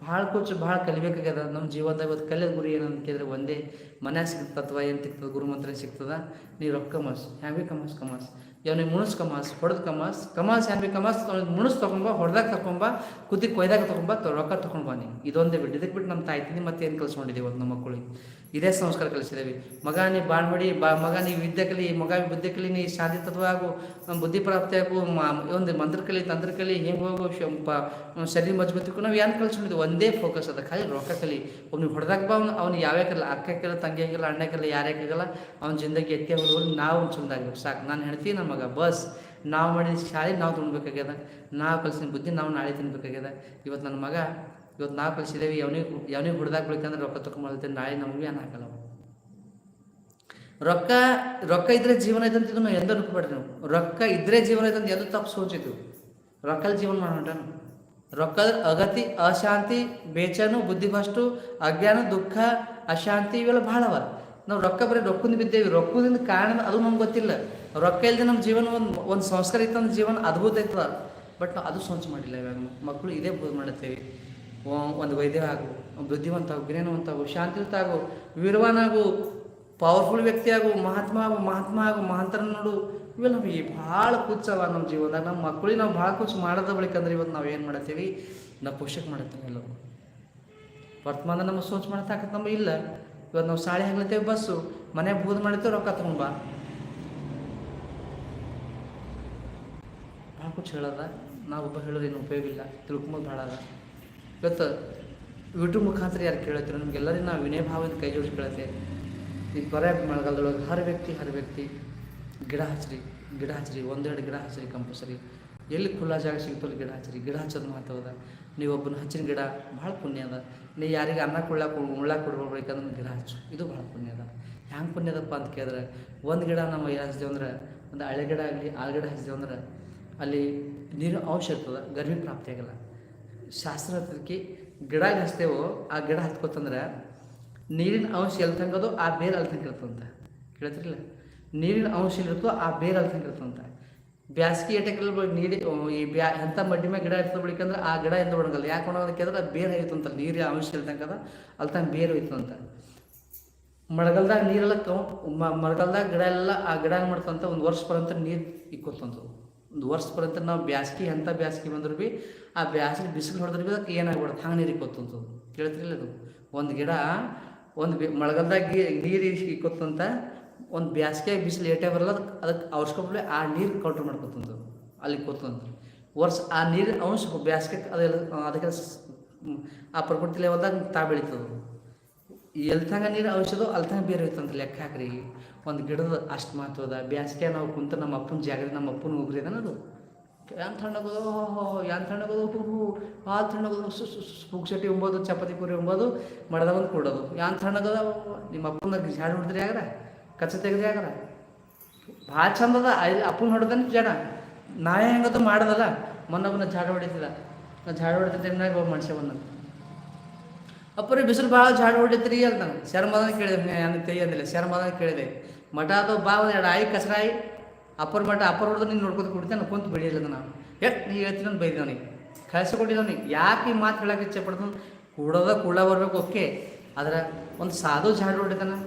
ಭಾಳ ಕೂಚು ಭಾಳ ಕಲಿಬೇಕಾಗ್ಯದ. ನಮ್ಮ ಜೀವನದಾಗ ಇವತ್ತು ಕಲಿಯೋದು ಗುರಿ ಏನಂತ ಕೇಳಿದ್ರೆ ಒಂದೇ, ಮನ್ಯಾಗ ಸಿಗ್ತದೆ ಅಥವಾ ಏನು ಸಿಗ್ತದೆ, ಗುರುಮಂತ್ರ ಸಿಗ್ತದ ನೀ ರೊಕ್ಕ ಕಮಾಸ್ ಹ್ಯಾಂಗ್ ಬಿ ಕಮಾಸ್ ಕಮಾಸ್. ಅವನಿಗೆ ಮುಣಸ್ ಕಮಾಸ್, ಹೊಡೆದ ಕಮಾಸ್ ಕಮಾಸ್ ಏನು ಕಮಾಸ್ ಅವ್ನಿಗೆ ಮುಣಸ್ ತೊಗೊಂಬ, ಹೊಡೆದಾಗ ತಗೊಂಬ ಕುದಿ ಕೊಯ್ದಾಗ ತೊಗೊಂಬ ರೊಕ್ಕ ತೊಗೊಂಡು ಬನ್ನಿ ಇದೊಂದೇ ಬಿಟ್ಟು ಇದಕ್ಕೆ ಬಿಟ್ಟು ನಮ್ಮ ತಾಯ್ತೀನಿ ಮತ್ತೆ ಏನು ಕಲ್ಸ್ಕೊಂಡಿದ್ದೀವಿ ಒಂದು ನಮ್ಮ ಮಕ್ಕಳಿಗೆ ಇದೇ ಸಂಸ್ಕಾರ ಕಲಿಸಿದ್ದೇವೆ ಮಗ ನೀ ಬಾಳ್ ಬಾ, ಮಗ ನೀ ವಿದ್ಯೆ ಕಲಿ ಮಗ ಬುದ್ಧಿ ಕಲಿ ನೀ ಶಾಂತಿ ತತ್ವ ಆಗು ಬುದ್ಧಿ ಪ್ರಾಪ್ತಿ ಆಗು ಒಂದು ಮಂತ್ರ ಕಲಿ ತಂತ್ರ ಕಲಿ ಹೆಂಗೆ ಹೋಗು ಶರೀರ ಮಜಬೂತಿಗೂ ನಾವು ಏನು ಕಲ್ಸ್ಕೊಂಡಿದ್ವಿ ಒಂದೇ ಫೋಕಸ್ ಅದ. ಖಾಲಿ ರೊಕ್ಕ ಕಲಿ. ಅವ್ನಿಗೆ ಹೊಡೆದಾಗ ಬಾ ಅವ್ನು ಅವ್ನು ಯಾವ್ಯಾಕಲ್ಲ ಅಕ್ಕ ತಂಗಿ ಆಗಿಲ್ಲ ಅಣ್ಣ ಕಲ್ಲ, ಯಾರೇ ಆಗಲ್ಲ ಅವ್ನ ಜಿಂದಗಿ ಎತ್ತಿ ಹೋಗಿ ನಾವು ಚಂದಾಗ್ಬೇಕು ಸಾಕು. ನಾನು ಹೇಳ್ತೀನಿ ನಮ್ಮ ಮಗ, ಬಸ್, ನಾವು ಮಾಡಿದ ಶಾಲೆ ನಾವು ತಿನ್ಬೇಕಾಗ್ಯದ ನಾವು ಕಲಿಸಿದ ಬುದ್ಧಿ ನಾವು ನಾಳೆ ತಿನ್ಬೇಕಾಗ್ಯದ. ಇವತ್ತು ನನ್ನ ಮಗ ಇವತ್ತು ನಾವು ಕಲಿಸಿದೇವಿ ಅವನಿಗೆ ಅವನಿಗೆ ಹುಡ್ದಾಗ ಬೆಳಿಕಂದ್ರೆ ರೊಕ್ಕ ತೊಗೊಂಬರ್ತೇನೆ ನಾಳೆ ನಮಗೆ ಏನು ಹಾಕಲ್ಲ. ರೊಕ್ಕ ರೊಕ್ಕ ಇದ್ರೆ ಜೀವನ ಐತೆ ಅಂತ ಇದನ್ನು ಎಂದೂ ಅನ್ಕೋಬೇಡ್ರಿ ನಾವು. ರೊಕ್ಕ ಇದ್ರೆ ಜೀವನ ಐತೆ ಅಂತ ಎಂದು ತಪ್ಪು ಸೋಚಿತು ರೊಕ್ಕಲ್ಲಿ ಜೀವನ ಮಾಡೋಣ ರೊಕ್ಕದ ಅಗತಿ, ಅಶಾಂತಿ ಬೇಚನು ಬುದ್ಧಿಭ್ರಷ್ಟು ಅಜ್ಞಾನ, ದುಃಖ, ಅಶಾಂತಿ ಇವೆಲ್ಲ ಭಾಳ ಅವ. ನಾವು ರೊಕ್ಕ ಬರೀ ರೊಕ್ಕದಿಂದ ಬಿದ್ದೇವೆ. ರೊಕ್ಕದಿಂದ ಕಾರಣ ಅದು ನಮ್ಗೆ ಗೊತ್ತಿಲ್ಲ. ರೊಕ್ಕ ಇಲ್ಲದೆ ನಮ್ಮ ಜೀವನ ಒಂದು ಒಂದು ಸಂಸ್ಕಾರ ಇತ್ತು ಅಂದ್ರೆ ಜೀವನ ಅದ್ಭುತ ಐತದ ಬಟ್ ನಾವು ಅದು ಸ್ವಚ್ಛ ಮಾಡಿಲ್ಲ ಇವಾಗ. ಮಕ್ಕಳು ಇದೇ ಬೋಧ್ ಮಾಡುತ್ತೇವೆ ಒಂದು ವೈದ್ಯ ಆಗು ಬುದ್ಧಿವಂತ ಆಗು, ಜ್ಞಾನವಂತ ಆಗು, ಶಾಂತಿಯುತ ಆಗು ವೀರವಾನಾಗು ಪವರ್ಫುಲ್ ವ್ಯಕ್ತಿ ಆಗು, ಮಹಾತ್ಮ ಆಗು ಮಹಾತ್ಮ ಆಗು ಮಹಾಂತರ ನೋಡು. ಇವೆಲ್ಲ ನಮಗೆ ಭಾಳ ಕುಚ್ಚವ ನಮ್ಮ ಜೀವನದಾಗ. ನಮ್ಮ ಮಕ್ಕಳಿಗೆ ನಾವು ಭಾಳ ಕುಚ್ಚು ಮಾಡೋದ ಬಳಿಕ ಅಂದ್ರೆ ಇವತ್ತು ನಾವು ಏನು ಮಾಡತ್ತೀವಿ ನಾವು ಪೋಷಕ ಮಾಡತ್ತೀವಿ ಎಲ್ಲರೂ. ವರ್ತಮಾನ ನಮ್ಮ ಸೋಚ ಮಾಡೋ ತಾಕತ್ ನಮ್ಮ ಇಲ್ಲ. ಇವತ್ತು ನಾವು ಸಾಳೆ ಹಾಕ್ಲತ್ತೇವೆ ಬಸ್ಸು ಮನೆ ಬೂದ್ ಮಾಡ್ತೇವೆ ರೊಕ್ಕ ತಗೊಂಡ್ ಕುಚ್ಚು ಹೇಳದ ನಾವೊಬ್ಬ ಹೇಳೋದು ಏನು ಉಪಯೋಗ ಇಲ್ಲ, ತಿಳ್ಕೊಂಬೋದು ಭಾಳ ಅದ. ಇವತ್ತು ಯೂಟ್ಯೂಬ್ ಮುಖಾಂತರ ಯಾರು ಕೇಳತ್ತೀರ ನಮಗೆಲ್ಲರಿಗೂ ನಾವು ವಿನಯ ಭಾವದಿಂದ ಕೈ ಜೋಡಿಸಿ ಕೇಳತ್ತೆ. ಈಗ ಬರ ಮಳೆಗಾಲದೊಳಗೆ ಹರ ವ್ಯಕ್ತಿ ಹರ ವ್ಯಕ್ತಿ, ಗಿಡ ಹಚ್ಚಿರಿ ಗಿಡ ಹಚ್ಚಿರಿ ಒಂದೆರಡು ಗಿಡ ಹಚ್ಚಿರಿ ಕಂಪಲ್ಸರಿ ಎಲ್ಲಿ ಖುಲ್ಲಾ ಜಾಗ ಸಿಗ್ತಲ್ಲ ಗಿಡ ಹಚ್ಚಿರಿ ಗಿಡ ಹಚ್ಚೋದು ಮಾತವದ ನೀವು ಒಬ್ಬನ ಹಚ್ಚಿನ ಗಿಡ ಭಾಳ ಪುಣ್ಯ ಅದ. ನೀ ಯಾರಿಗೆ ಅನ್ನ ಕೊಡ್ಲಾಕ ಉಳ್ಳಾಕ ಕೊಡ್ಬೇಕಂದ್ರೆ ಗಿಡ ಹಚ್ಚು. ಇದು ಭಾಳ ಪುಣ್ಯ ಅದ. ಹ್ಯಾಂಗೆ ಪುಣ್ಯದಪ್ಪ ಅಂತ ಕೇಳಿದ್ರೆ, ಒಂದು ಗಿಡ ನಮ್ಮ ಹಚ್ದೇವು ಅಂದ್ರೆ ಒಂದು ಹಳೆ ಗಿಡ ಆಗಲಿ ಆ ಗಿಡ ಅಂದ್ರೆ ಅಲ್ಲಿ ನೀರು ಅಂಶ ಇರ್ತದೆ ಗರ್ಭಿ ಪ್ರಾಪ್ತಿ ಆಗಲ್ಲ. ಶಾಸ್ತ್ರ ಹತ್ತದಕ್ಕೆ ಗಿಡ ಹಚ್ತೇವೋ ಆ ಗಿಡ ಹತ್ಕೋತಂದ್ರೆ ನೀರಿನ ಅಂಶ ಎಲ್ಲಿ ತಂಗೋದು ಆ ಬೇರೆ ಅಲ್ಲಿ ತಂಗಿರ್ತಂತ ಕೇಳ್ತಿರಲಿಲ್ಲ? ನೀರಿನ ಅಂಶ ಎಲ್ಲಿರುತ್ತೋ ಆ ಬೇರೆ ಅಲ್ಲಿ ತಂಗಿರ್ತಂತ ಬ್ಯಾಸ್ಗೆ ಏಟಕ್ಕೆ ನೀರಿ ಈ ಬ್ಯಾ, ಎಂಥ ಮಡ್ಡಿ ಮೇಲೆ ಗಿಡ ಇರ್ತದೆ ಬಿಡಿಕಂದ್ರೆ ಆ ಗಿಡ ಎಂದು ಒಣಗಲ್ಲ ಯಾಕೆ ಒಣಗೋದಕ್ಕೆ ಅಂದ್ರೆ ಅದು ಬೇರೆ ಆಯ್ತು ಅಂತ ನೀರಿನ ಅಂಶ ಎಲ್ಲಿ ತಂಗದ ಅಲ್ಲಿ ತಂಗ ಬೇರೆ ಹೋಯ್ತು ಅಂತ ಮಳೆಗಾಲದಾಗ ನೀರೆಲ್ಲ ಮ- ಮಳೆಗಾಲದಾಗ ಗಿಡ ಎಲ್ಲ ಆ ಗಿಡ ಮಾಡ್ತಂತ? ಒಂದು ವರ್ಷ ಬರೋಂಥ ನೀರು ಇಕ್ಕೋತಂತ ಒಂದು ವರ್ಷ ಪರ್ಯಂತ ನಾವು ಬ್ಯಾಸ್ಗೆ ಎಂಥ ಬ್ಯಾಸ್ಗೆ ಬಂದ್ರು ಭೀ ಆ ಬ್ಯಾಸಿಗೆ ಬಿಸಿಲು ಹೊಡೆದ್ರೆ ಭೀ ಅದಕ್ಕೆ ಏನಾಗ್ಬಿಡುತ್ತೆ? ಹಂಗೆ ನೀರು ಕೊತ್ತಂತು ಕೇಳ್ತಿರಲಿಲ್ಲ ಅದು? ಒಂದು ಗಿಡ, ಒಂದು ಬಿ, ಮಳೆಗಾಲದಾಗ ನೀರು ಕೊತ್ತಂತ ಒಂದು ಬ್ಯಾಸ್ಗೆ ಬಿಸಿಲು ಏಟೇ ಬರಲ್ಲ ಅದಕ್ಕೆ ಅದಕ್ಕೆ ಅವಶ್ಯಕತೆ ಆ ನೀರು ಕೌಂಟ್ರ್ ಮಾಡ್ಕೊತಂತ ಅಲ್ಲಿ ಕೂತಂತ ವರ್ಷ ಆ ನೀರು ಅಂಶ ಬ್ಯಾಸ್ಗೆ ಅದೆಲ್ಲ ಅದಕ್ಕೆ ಆ ಪ್ರಕೃತಿ ಲೆವೆಲ್ದಾಗ ತಾ ಬೆಳೀತದೆ ಎಲ್ತಂಗ ನೀರು ಔಷಧ, ಅಲ್ತಂಗ ಬೇರೆ ಅಂತ ಲೆಕ್ಕ ಹಾಕ್ರಿ. ಒಂದು ಗಿಡದ ಅಷ್ಟು ಮಹತ್ವದ, ಬ್ಯಾಸ್ಗೆ ನಾವು ಕುಂತ ನಮ್ಮ ಅಪ್ಪನ ಜಾಗ ನಮ್ಮ ಅಪ್ಪನ ಹೋಗ್ರಿ ಅದು. ಏನು ತಣ್ಣಗೋದು ಓಹೋ ಯಾನ್ ತಣ್ಣಗೋದು ಹೂ ಹೂ, ಆ ತಣ್ಣಗೋದು ಸು ಉಂಬೋದು, ಚಪಾತಿ ಪೂರಿ ಉಂಬೋದು ಮಡದ ಬಂದು ಕೊಡೋದು. ಯಾನ್ ತಣ್ಣಗದ ನಿಮ್ಮ ಅಪ್ಪನ ಜಾಡು ಹೊಡೆದ್ರಿ ಆಗ್ರ? ಕಚ್ಚ ತೆಗೆದ್ರಿ ಆಗ್ರ? ಭಾಳ ಚಂದದ ಅಪ್ಪನ ಹೊಡೆದನ್ ಜನ. ನಾ ಹೆಂಗದು ಮಾಡೋದಲ್ಲ ಮೊನ್ನೊಬ್ಬನ ಜಾಡ ಹೊಡಿತಿದ್ದ. ನಾ ಜಾಡ ಹೊಡೆದ ಟೈಮ್ನಾಗ ಮನುಷ್ಯ ಬಂದ ಅಪ್ಪರೇ ಬಿಸಿಲು ಭಾಳ ಜಾಡ ಹೊಡಿತ್ರಿ ಅಂತ ನಾನು. ಶರ್ಮದನ ಕೇಳಿದೆ ನಾನು ತೆಗಿಯೋದಿಲ್ಲ ಶರ್ಮದನ ಕೇಳಿದೆ, ಮಠ ಅದು ಬಾ ಎರಡು ಆಯಿ ಕಸರಾಯಿ, ಅಪ್ಪರ ಮಠ, ಅಪ್ಪರ ಹೊಡೆದು ನೀನು ನೋಡ್ಕೊತ ನಾನು ಕುಂತು ಬೆಳೆಯಲ್ಲ ನಾನು. ಎಟ್ ನೀ ಹೇಳ್ತೀನಿ ಅಂತ ಬೈದವನಿಗೆ ಕಳಿಸ್ಕೊಟ್ಟಿದ್ದವನಿಗೆ ಯಾಕೆ ಈ ಮಾತು ಹೇಳಕ್ಕೆ ಇಚ್ಛೆ ಪಡ್ತು ಕೂಡೋದ ಕೂಡ ಬರಬೇಕು, ಓಕೆ. ಆದ್ರೆ ಒಂದು ಸಾಧು ಜಾಡ ಹೊಡಿತಾನೆ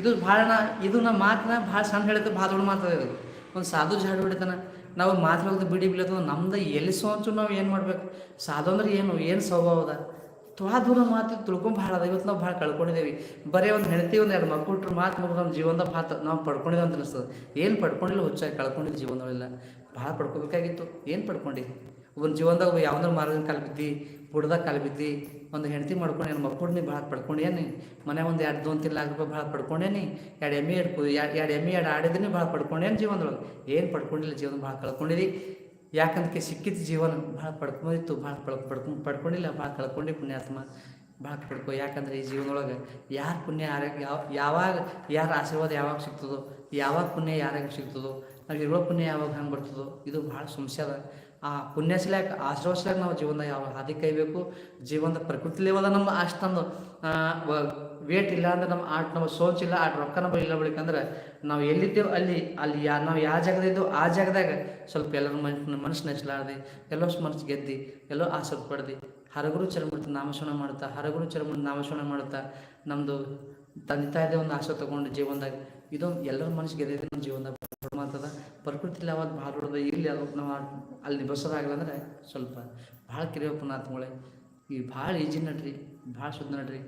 ಇದು ಭಾಳ ಇದು ನಮ್ಮ ಮಾತನ್ನ ಭಾಳ ಸಣ್ಣ ಹೇಳಿದ್ರೆ ಭಾಳ ದೊಡ್ಡ ಮಾತದ ಇದು ಒಂದು ಸಾಧು ಜಾಡ ಹೊಡಿತಾನೆ ನಾವು ಮಾತಾಡೋದು ಬಿಡಿ ಬೀಳೋದು ನಮ್ದು ಎಲ್ಲಿ ಸೋಂಚು ನಾವು ಏನು ಮಾಡ್ಬೇಕು? ಸಾಧು ಅಂದ್ರೆ ಏನು? ಏನು ಸ್ವಭಾವದ ತ್ವಾ ದೂರ ಮಾತು ತಿಳ್ಕೊಂಡು ಭಾಳ ಅದ. ಇವತ್ತು ನಾವು ಭಾಳ ಕಳ್ಕೊಂಡಿದ್ದೇವೆ ಬರೀ ಒಂದು ಹೆಂಡತಿ, ಒಂದು ಎರಡು ಮಕ್ಕಳು ಮಾತು ಮುಗಿದು ನಮ್ಮ ಜೀವನದ ಭಾತ ನಾವು ಪಡ್ಕೊಂಡಿದ್ದೆ ಅಂತ ಅನಿಸ್ತದೆ. ಏನು ಪಡ್ಕೊಂಡಿಲ್ಲ ಹುಚ್ಚಾಗಿ ಕಳ್ಕೊಂಡಿದ್ದು ಜೀವನದೊಳಗೆಲ್ಲ ಭಾಳ ಪಡ್ಕೋಬೇಕಾಗಿತ್ತು. ಏನು ಪಡ್ಕೊಂಡು? ಒಂದು ಜೀವನದಾಗ ಯಾವ್ದಾರ ಮಾರ್ಗದ ಕಾಲು ಬಿದ್ದಿ ಬುಡ್ದಾಗ ಕಾಲು ಬಿದ್ದಿ ಒಂದು ಹೆಂಡತಿ ಮಾಡ್ಕೊಂಡು ಏನು ಮಕ್ಕಳು ನೀ ಭಾಳ ಪಡ್ಕೊಂಡೇನಿ ಮನೆ ಒಂದು ಎರಡು ದೊಂದು ಲಾಕ್ ರೂಪಾಯಿ ಭಾಳ ಪಡ್ಕೊಂಡೇನಿ ಎರಡು ಎಮ್ಮೆ ಎರಡು ಎರಡು ಎಮ್ಮೆ ಎರಡು ಆಡಿದ್ರೆ ಭಾಳ ಪಡ್ಕೊಂಡೇನು ಜೀವನದೊಳಗೆ. ಏನು ಪಡ್ಕೊಂಡಿಲ್ಲ ಜೀವನ ಭಾಳ ಕಳ್ಕೊಂಡಿರಿ ಯಾಕಂದಕ್ಕೆ ಸಿಕ್ಕಿದ ಜೀವನ ಭಾಳ ಪಡ್ಕೊಂಡಿತ್ತು ಭಾಳ ಪಡ್ ಪಡ್ಕೊಂಡು ಪಡ್ಕೊಂಡಿಲ್ಲ, ಭಾಳ ಕಳ್ಕೊಂಡು ಪುಣ್ಯಾತ್ಮ ಭಾಳ ಪಡ್ಕೊ ಯಾಕಂದ್ರೆ ಈ ಜೀವನದೊಳಗೆ ಯಾರು ಪುಣ್ಯ ಯಾರಿಗೆ ಯಾವ ಯಾವಾಗ ಯಾರ ಆಶೀರ್ವಾದ ಯಾವಾಗ ಸಿಗ್ತದೋ, ಯಾವಾಗ ಪುಣ್ಯ ಯಾರಿಗೆ ಸಿಗ್ತದೋ, ನಾವು ಇರೋ ಪುಣ್ಯ ಯಾವಾಗ ಹಂಗೆ ಬರ್ತದೋ, ಇದು ಭಾಳ ಸಮಸ್ಯೆ ಅದ. ಆ ಪುಣ್ಯ ಸಿಲಾಕ ನಾವು ಜೀವನದಾಗ ಯಾವಾಗ ಹಾದಿ ಕೈಬೇಕು ಜೀವನದ ಪ್ರಕೃತಿ ಲೇವಲ್ಲ ನಮ್ಮ ಅಷ್ಟೊಂದು ವೇಟ್ ಇಲ್ಲ ಅಂದ್ರೆ ನಮ್ಮ ಆಟ ನಮ್ಮ ಸೋಚಿಲ್ಲ ಆಟ ರೊಕ್ಕ ನಮ್ಮ ಇಲ್ಲ ಬೆಳಿಕಂದ್ರೆ ನಾವು ಎಲ್ಲಿದ್ದೇವೆ ಅಲ್ಲಿ ಅಲ್ಲಿ ಯಾ ನಾವು ಯಾವ ಜಾಗದಿದ್ದೆವು ಆ ಜಾಗದಾಗ ಸ್ವಲ್ಪ ಎಲ್ಲರ ಮನ್ಸು ಮನಸ್ಸು ನೆಚ್ಚಲಾರ್ದೆ ಎಲ್ಲೋ ಮನಸ್ಸು ಗೆದ್ದಿ ಎಲ್ಲೋ ಆಸಕ್ತಿ ಪಡ್ದು. ಹರಗುರು ಚರಮೂರ್ತಿ ನಾಮಶೋಣ ಮಾಡುತ್ತಾ, ಹರಗುರು ಚರಮೂರ್ತಿ ನಾಮಶೋಣ ಮಾಡುತ್ತಾ ನಮ್ಮದು ತಂದೆ ತಾಯಿದೆ ಒಂದು ಆಸೆ ತೊಗೊಂಡು ಜೀವನದಾಗ ಇದು ಎಲ್ಲರ ಮನಸ್ಸು ಗೆದ್ದಿದೆ ನಮ್ಮ ಜೀವನದಾಗ ಮಾತದ ಪ್ರಕೃತಿ ಅವತ್ತು ಭಾಳ ದೊಡ್ಡದು. ಇಲ್ಲಿ ನಾವು ಅಲ್ಲಿ ನಿಭಸೋದಾಗಲ್ಲ ಅಂದ್ರೆ ಸ್ವಲ್ಪ ಭಾಳ ಕಿರಿಯಪ್ಪನ ಆತ್ಮಗಳೇ ಈ ಭಾಳ ಈಜಿ ನಡ್ರಿ. ಭಾಳ ಶುದ್ಧ ನಡ್ರಿ.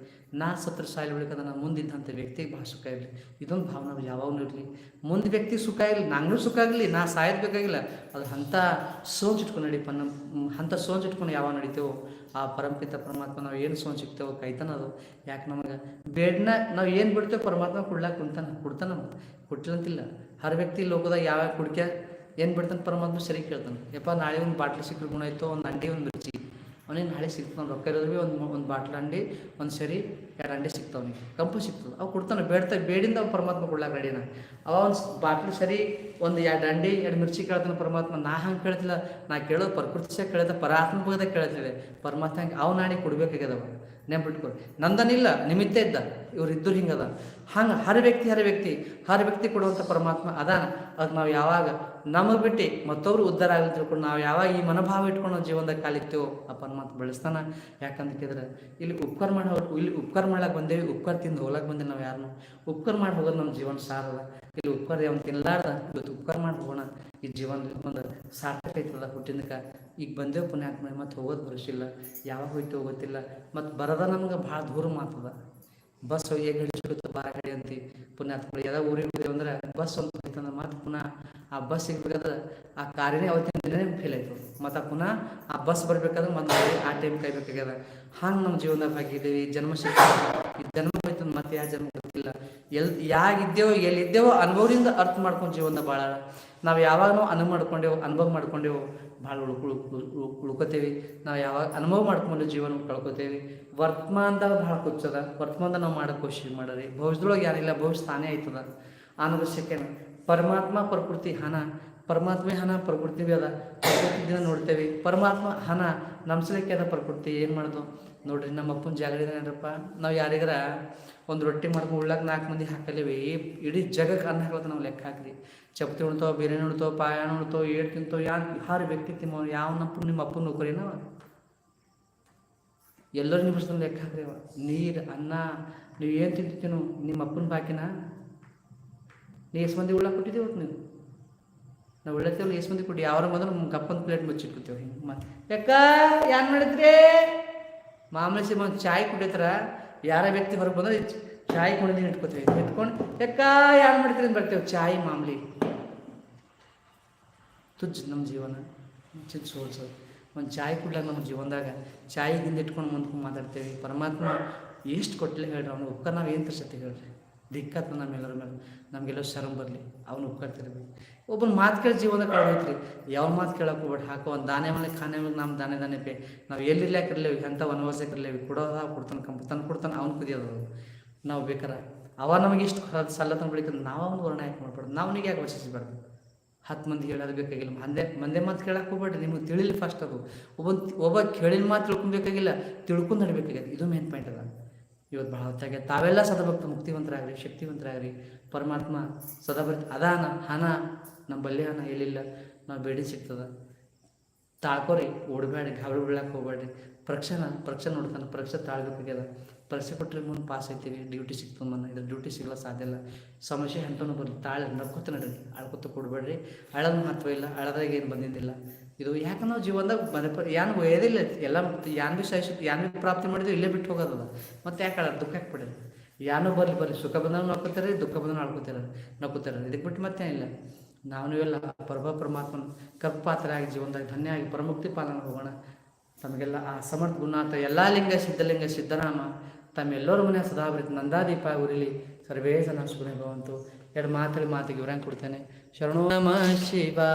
ನಾ ಸತ್ರ ಸಾಯಿಲ್ ಬೆಳಕದ ನಾನು ಮುಂದಿದ್ದಂಥ ವ್ಯಕ್ತಿಗೆ ಭಾಳ ಸುಖ ಇರಲಿ. ಇದೊಂದು ಭಾವನೆ ಯಾವಾಗಲೂ ಇರಲಿ. ಮುಂದೆ ವ್ಯಕ್ತಿಗೆ ಸುಖ ಇರಲಿ ನಂಗೂ ಸುಖ ಆಗಲಿ, ನಾ ಸಾಯೋದು ಬೇಕಾಗಿಲ್ಲ. ಅದು ಅಂಥ ಸೋಂಚ್ ಇಟ್ಕೊಂಡು ನಡಿಪ ನಮ್ಮ ಅಂಥ ಸೋಂಚ್ ಇಟ್ಕೊಂಡು ಯಾವಾಗ ನಡಿತೇವೋ ಆ ಪರಂಪಿತ ಪರಮಾತ್ಮ ನಾವು ಏನು ಸೋಂಚ್ ಸಿಗ್ತೇವೋ ಕೈತಾನ ಅದು. ಯಾಕೆ ನಮಗೆ? ಬೇಡನ ನಾವು ಏನು ಬಿಡ್ತೇವೆ ಪರಮಾತ್ಮ ಕೊಡ್ಲಾಕ ಕುಂತಾನ, ಕೊಡ್ತಾನ ನಮ್ಗೆ ಕೊಟ್ಟಿಲ್ಲಂತಿಲ್ಲ ಹರ ವ್ಯಕ್ತಿ ಲೋಕದಾಗ ಯಾವ್ಯಾವ ಕುಡ್ಕೆ ಏನು ಬಿಡ್ತಾನೆ ಪರಮಾತ್ಮ ಸರಿ ಕೇಳ್ತಾನೆ. ಯಪ್ಪ, ನಾಳೆ ಒಂದು ಬಾಟ್ಲಿ ಸಿಕ್ಕರು ಗುಣ ಆಯಿತು ಒಂದು ಅಂಡಿ ಒಂದು ಮಿರ್ಚಿ ಅವನೇನು ನಾಳೆ ಸಿಗ್ತಾನೆ ರೊಕ್ಕ ಇರೋದು ಭೀ ಒಂದು ಒಂದು ಬಾಟ್ಲ ಅಂಡಿ ಒಂದು ಸರಿ ಎರಡು ಅಂಡಿ ಸಿಗ್ತಾವನಿಗೆ ಕಂಪು ಸಿಗ್ತದೆ. ಅವು ಕೊಡ್ತಾನೆ, ಬೇಡ್ತಾ, ಬೇಡಿಂದ ಅವ ಪರಮಾತ್ಮ ಕೊಡ್ಲಾಕ ರೆಡಿನ. ಅವ ಒಂದು ಬಾಟ್ಲು ಸರಿ, ಒಂದು ಎರಡು ಅಂಡಿ ಎರಡು ಮಿರ್ಚಿ ಕೇಳ್ತಾನೆ ಪರಮಾತ್ಮ, ನಾ ಹಂಗೆ ಕೇಳ್ತಿಲ್ಲ. ನಾ ಕೇಳೋದು ಪ್ರಕೃತಿ ಕೇಳಿದ ಪರಾತ್ಮ ಬಗ್ಗೆ ಕೇಳ್ತಿದೆ. ಪರಮಾತ್ಮ ಅವ್ ನಾಡಿ ಕೊಡ್ಬೇಕಾಗ್ಯದವ. ನೆನ್ಪಿಟ್ಕೊರಿ ನಂದನಿಲ್ಲ, ನಿಮಿತ್ತ ಇದ್ದ. ಇವ್ರು ಇದ್ದರು ಹಿಂಗದ. ಹಂಗೆ ಹರ ವ್ಯಕ್ತಿ ಹರ ವ್ಯಕ್ತಿ ಹರ ವ್ಯಕ್ತಿ ಕೊಡುವಂಥ ಪರಮಾತ್ಮ ಅದಾನ. ಅದಕ್ಕೆ ನಾವು ಯಾವಾಗ ನಮಗೆ ಬಿಟ್ಟು ಮತ್ತೊಬ್ರು ಉದ್ಧಾರ ಆಗಲಿ ತಿಳ್ಕೊಂಡು ನಾವು ಯಾವಾಗ ಈ ಮನೋಭಾವ ಇಟ್ಕೊಂಡು ಜೀವನದಾಗ ಕಾಲಿತ್ತೇವೋ ಆ ಪರಮಾತ್ಮ ಬೆಳೆಸ್ತಾನ. ಯಾಕಂತ ಕೇಳಿದ್ರೆ, ಇಲ್ಲಿ ಉಪಕಾರ ಮಾಡಿ ಇಲ್ಲಿ ಉಪಕಾರ ಮಾಡ್ಲಾಕ್ ಬಂದೇವಿ, ಉಪಕಾರ ತಿಂದು ಹೋಗ್ಲಕ್ಕೆ ಬಂದೆ ನಾವು ಯಾರನ್ನು ಉಪಕಾರ ಮಾಡಿ ಹೋಗೋದು ನಮ್ಮ ಜೀವನ ಸಾರಲ್ಲ ಇಲ್ಲಿ ಉಪಕಾರ ಯಾವ ತಿನ್ಲಾರ್ದ, ಇವತ್ತು ಉಪಕಾರ ಮಾಡಿ ಹೋಗೋಣ. ಈ ಜೀವನ ಒಂದು ಸಾರ್ಥಕ ಐತದ ಹುಟ್ಟಿನಕ ಈಗ ಬಂದೇವು ಪುಣ್ಯಾತ್ಮ ಮತ್ತೆ ಹೋಗೋದು ಬರೋಸಿಲ್ಲ ಯಾವಾಗ ಹೋಯ್ತು ಗೊತ್ತಿಲ್ಲ. ಮತ್ತು ಬರದ ನಮ್ಗೆ ಭಾಳ ದೂರ ಮಾತದ ಬಸ್ ಹೇಗೆ ಗಡಿ ಚುಡುತ್ತ ಬಾರ ಗಡಿ ಅಂತಿ ಪುಣ್ಯಾತ್ಮ ಎಲ್ಲ ಊರಿಗೆ ಹೋಗ್ತೀವಿ ಅಂದ್ರೆ ಬಸ್ ಒಂದು ಹೋಯ್ತಂದ್ರೆ ಮತ್ತೆ ಪುನಃ ಆ ಬಸ್ ಸಿಗ್ಬೇಕಾದ್ರೆ ಆ ಕಾರಿನೇ ಅವತ್ತಿನ ದಿನನೇ ಫೇಲ್ ಆಯ್ತು. ಮತ್ತು ಪುನಃ ಆ ಬಸ್ ಬರ್ಬೇಕಾದ್ರೆ ಮತ್ತೆ ಆ ಟೈಮ್ ಕಾಯ್ಬೇಕಾಗ್ಯದ ಹಂಗೆ ನಮ್ಮ ಜೀವನದಾಗ ಆಗಿದ್ದೀವಿ. ಜನ್ಮ ಶಿಕ್ಷಣ ಈ ಜನ್ಮ ಜನ್ಮ ಗೊತ್ತಿಲ್ಲ. ಎಲ್, ಯಾಗಿದ್ದೇವೋ, ಎಲ್ಲಿದ್ದೇವೋ ಅನುಭವದಿಂದ ಅರ್ಥ ಮಾಡ್ಕೊಂಡು ಜೀವನ ಭಾಳ ನಾವು ಯಾವಾಗ ಅನುಭವ ಮಾಡ್ಕೊಂಡೇವು ಅನುಭವ ಮಾಡ್ಕೊಂಡೇವು, ಭಾಳ ಉಳ್ಕೊಳ್ ಉಳ್ಕೋತೇವೆ. ನಾವು ಯಾವಾಗ ಅನುಭವ ಮಾಡ್ಕೊಂಡು ಜೀವನ ಕಳ್ಕೊತೇವಿ. ವರ್ತಮಾನದಾಗ ಭಾಳ ಕುಚ್ಚದ ವರ್ತಮಾನದಾಗ ನಾವು ಮಾಡೋ ಕೋಶಿಶ್ ಮಾಡರಿ. ಭವಿಷ್ಯದೊಳಗೆ ಯಾರಿಲ್ಲ, ಭವಿಷ್ಯ ತಾನೇ ಆಯ್ತದ. ಅನವಶ್ಯಕೇನ ಪರಮಾತ್ಮ ಪ್ರಕೃತಿ ಹಣ ಪರಮಾತ್ಮ ಹಣ ಪ್ರಕೃತಿ ಭೀ ಅದ ಪ್ರಕೃತಿ ದಿನ ನೋಡ್ತೇವೆ. ಪರಮಾತ್ಮ ಹಣ ನಮ್ಸಲಿಕ್ಕೆ ಅದ ಪ್ರಕೃತಿ, ಏನು ಮಾಡೋದು? ನೋಡ್ರಿ, ನಮ್ಮ ಅಪ್ಪನ ಜಾಗರಿದಾನೇನ್ರಪ್ಪ ನಾವು ಯಾರಿಗಾರ ಒಂದು ರೊಟ್ಟಿ ಮಾಡ್ಕೊಂಡು ಉಳ್ಳಾಗ ನಾಲ್ಕು ಮಂದಿ ಹಾಕಲೇವಿ. ಇಡೀ ಜಗಕ್ಕೆ ಅನ್ನ ಹಾಕೋದು ನಾವು ಲೆಕ್ಕ ಹಾಕ್ರಿ ಚಪಾತಿ ಉಣ್ತಾವ ಬಿರಿಯಾನಿ ಉಣ್ತೋ, ಪಾಯಣ ಉಣ್ತೋ ಏಳು ತಿಂತೋ ಯಾರು ಯಾರು ವ್ಯಕ್ತಿ ತಿಮ್ಮ ಯಾವ ನಮ್ಮ ನಿಮ್ಮ ಅಪ್ಪನ ನೌಕರಿನ ಎಲ್ಲರೂ ನಿಮಿಷದಲ್ಲಿ ಲೆಕ್ಕ ಹಾಕ್ರಿ ನೀರು, ಅನ್ನ, ನೀವು ಏನು ತಿಂತಿದ್ದೀನೋ ನಿಮ್ಮ ಅಪ್ಪನ ಬಾಕಿನ ನೀ ಎಷ್ಟು ಮಂದಿ ಉಳ್ಳಾಗ ಕೊಟ್ಟಿದ್ದೀವಿ ನೀವು? ನಾವು ಉಳ್ಳತ್ತೇವಲ್ಲ ಎಷ್ಟು ಮಂದಿ ಕೊಟ್ಟು ಯಾವ್ರ ಮೊದಲು ಗಪ್ಪನ ಪ್ಲೇಟ್ ಮುಚ್ಚಿಟ್ಕೊತೀವಿ ಹಿಂಗೆ ಮತ್ತೆ ಯಾಕ ಏನು ಮಾಡಿದ್ರಿ? ಮಾಮೂಲಿ ಸಿಮ್ಮ ಚಾಯ್ ಕುಡಿತಾರ ಯಾರ ವ್ಯಕ್ತಿ ಹೊರಗೆ ಬಂದ್ರೆ ಚಾಯ್ ಕುಣಿದ್ ಇಟ್ಕೋತೀವಿ. ಇಟ್ಕೊಂಡು ಯಾಕ ಯಾರು ಮಾಡ್ತೀರಿ? ಅಂತ ಬರ್ತೇವೆ. ಚಾಯ್ ಮಾಮೂಲಿ. ತುಜ್ಜ ನಮ್ಮ ಜೀವನ. ಚಿತ್ ಸೋಲ್ಸೋದು ಒಂದು ಚಾಯ್ ಕುಡ್ಲಾಗ ನಮ್ಮ ಜೀವನದಾಗ ಚಾಯಿಗಿಂದ ಇಟ್ಕೊಂಡು ಮುಂದ್ಕೊಂಡು ಮಾತಾಡ್ತೇವೆ. ಪರಮಾತ್ಮ ಎಷ್ಟು ಕೊಟ್ಟಲೆ ಹೇಳ್ರಿ ಅವನು. ಒಕ್ಕ ನಾವು ಏನು ತರ್ಸತ್ತೆ ಹೇಳ್ರಿ? ದಿಕ್ಕತ್ತ ನಮ್ಮೆಲ್ಲರ ಮೇಲೆ ನಮಗೆಲ್ಲ ಶರಮ್ ಬರಲಿ. ಅವನು ಉಪ್ಕಾರ ತಿರ್ಬೇಕು ಒಬ್ಬನ ಮಾತು ಕೇಳಿ ಜೀವನದಾಗ ಕಳ್ದೈತ್ರಿ ಯಾವ ಮಾತು ಕೇಳಕ್ಕೆ ಹೋಗ್ಬೇಡಿ. ಹಾಕೋ ಒಂದು ದಾನೆ ಮನೆ ಖಾನೆ ಮೇಲೆ ನಮ್ಮ ದಾನೆ ದಾನೆ ಪೇ. ನಾವು ಎಲ್ಲಿರ್ಲಾಕಿರ್ಲೇವಿ ಎಂಥ ವನವಾಸಕ್ಕಿರ್ಲೇವಿ ಕೊಡೋದ ಕೊಡ್ತಾನೆ ಕಂಪ, ತಂದು ಕೊಡ್ತಾನೆ ಅವ್ನು ಕುದಿಯೋದು. ನಾವು ಬೇಕಾರ. ಅವ ನಮಗೆ ಇಷ್ಟು ಸಲ್ಲ ತಂದು ನಾವು ಅವ್ನು ವರ್ಣ ಯಾಕೆ ಮಾಡ್ಬಾರ್ದು? ನಾವು ಯಾಕೆ ವಶಿಸಬಾರ್ದು? ಹತ್ತು ಮಂದಿ ಹೇಳೋದು ಬೇಕಾಗಿಲ್ಲ. ಮಂದೆ ಮಂದೆ ಮಾತು ಕೇಳಕ್ಕೆ ಹೋಗ್ಬೇಡ್ರಿ. ನಿಮಗೆ ತಿಳಿಲಿ ಫಸ್ಟ್ ಅದು. ಒಬ್ಬ ಒಬ್ಬ ಕೇಳಿನ ಮಾತು ತಿಳ್ಕೊಬೇಕಾಗಿಲ್ಲ ತಿಳ್ಕೊಂಡು ನಡಬೇಕಾಗಿದೆ ಇದು ಮೇನ್ ಪಾಯಿಂಟ್ ಅದ. ಇವತ್ತು ಬಹಳ ಹೊತ್ತಾಗೆ ತಾವೆಲ್ಲ ಸದಭಕ್ತ, ಮುಕ್ತಿವಂತರಾಗ್ರಿ, ಶಕ್ತಿವಂತರಾಗ್ರಿ, ಪರಮಾತ್ಮ ಸದಾಭಕ್ತ ಅದಾನ ಹಣ ನಮ್ಮ ಬಲ್ಲೆ ಹಣ ಎಲ್ಲಿಲ್ಲ, ನಾವು ಬೇಡಿ ಸಿಗ್ತದ. ತಾಳ್ಕೊರಿ ಓಡಬೇಡ ಗಾಬರಿ ಬೀಳಕ್ಕೆ ಹೋಗ್ಬೇಡ್ರಿ. ಪರೀಕ್ಷೆನ, ಪರೀಕ್ಷೆ ನೋಡ್ತಾನೆ, ಪರೀಕ್ಷೆ ತಾಳ್ಬೇಕಾಗ್ಯದ. ಪರೀಕ್ಷೆ ಕೊಟ್ಟರೆ ಮುಂದೆ ಪಾಸ್ ಆಯ್ತೀವಿ ಡ್ಯೂಟಿ ಸಿಗ್ತದೆ ಮನ, ಇದ್ರ ಡ್ಯೂಟಿ ಸಿಗಲ್ಲ ಸಾಧ್ಯ ಇಲ್ಲ. ಸಮಸ್ಯೆ ಹೆಂಟನು ಬರಲಿ ತಾಳೆ ನಡ್ಕೊತ ನಡ್ರಿ ಅಳ್ಕೊತ ಕೊಡಬೇಡ್ರಿ. ಅಳದ ಮಹತ್ವ ಇಲ್ಲ ಅಳದಾಗ ಏನು ಬಂದಿದ್ದಿಲ್ಲ. ಇದು ಯಾಕೆ ನಾವು ಜೀವನದಾಗ ಮನೆ ಪ ಏನು ಒಯ್ಯೋದಿಲ್ಲ, ಎಲ್ಲ ಯಾನ್ ಭೀ ಸಹಿಸಿ, ಯಾನ್ ಭೀ ಪ್ರಾಪ್ತಿ ಮಾಡಿದ್ರು ಇಲ್ಲೇ ಬಿಟ್ಟು ಹೋಗೋದದ. ಮತ್ತೆ ಯಾಕೆ ಅಳ ದುಃಖ ಯಾಕೆ ಪಡೀರಿ ಯಾನೂ ಬರಲಿ ಬರಲಿ, ಸುಖ ಬಂದಾಗ ನೋಡ್ಕೋತಾರೆ, ದುಃಖ ಬಂದಾಗ ಆಡ್ಕೋತಾರೆ ನಕ್ಕೋತಾರೆ ಇದಕ್ಕೆ ಬಿಟ್ಟು ಮತ್ತೆ ಇಲ್ಲ ನಾವು ಎಲ್ಲ ಪರಮ ಪರಮಾತ್ಮನ ಕರ್ಪಾತ್ರಾಗಿ ಜೀವನದಾಗ ಆಗಿ ಪರಮುಕ್ತಿ ಪಾಲನೆ ಹೋಗೋಣ. ತಮಗೆಲ್ಲ ಆ ಸಮರ್ಥ ಗುಣಾತ ಎಲ್ಲ ಲಿಂಗ ಸಿದ್ಧಲಿಂಗ ಸಿದ್ಧರಾಮ, ತಮ್ಮೆಲ್ಲರ ಮನೆ ಸದಾಭರಿತ ನಂದಾದೀಪ ಉರಿಲಿ ಸರ್ವೇ ಜನ ಸುಗುಣ ಭವಂತು. ಎರಡು ಮಾತುಗಳು ಮಾತಿಗೆ ವಿವರ ಕೊಡ್ತೇನೆ. ಶರಣು ನಮ ಶಿವಾಯ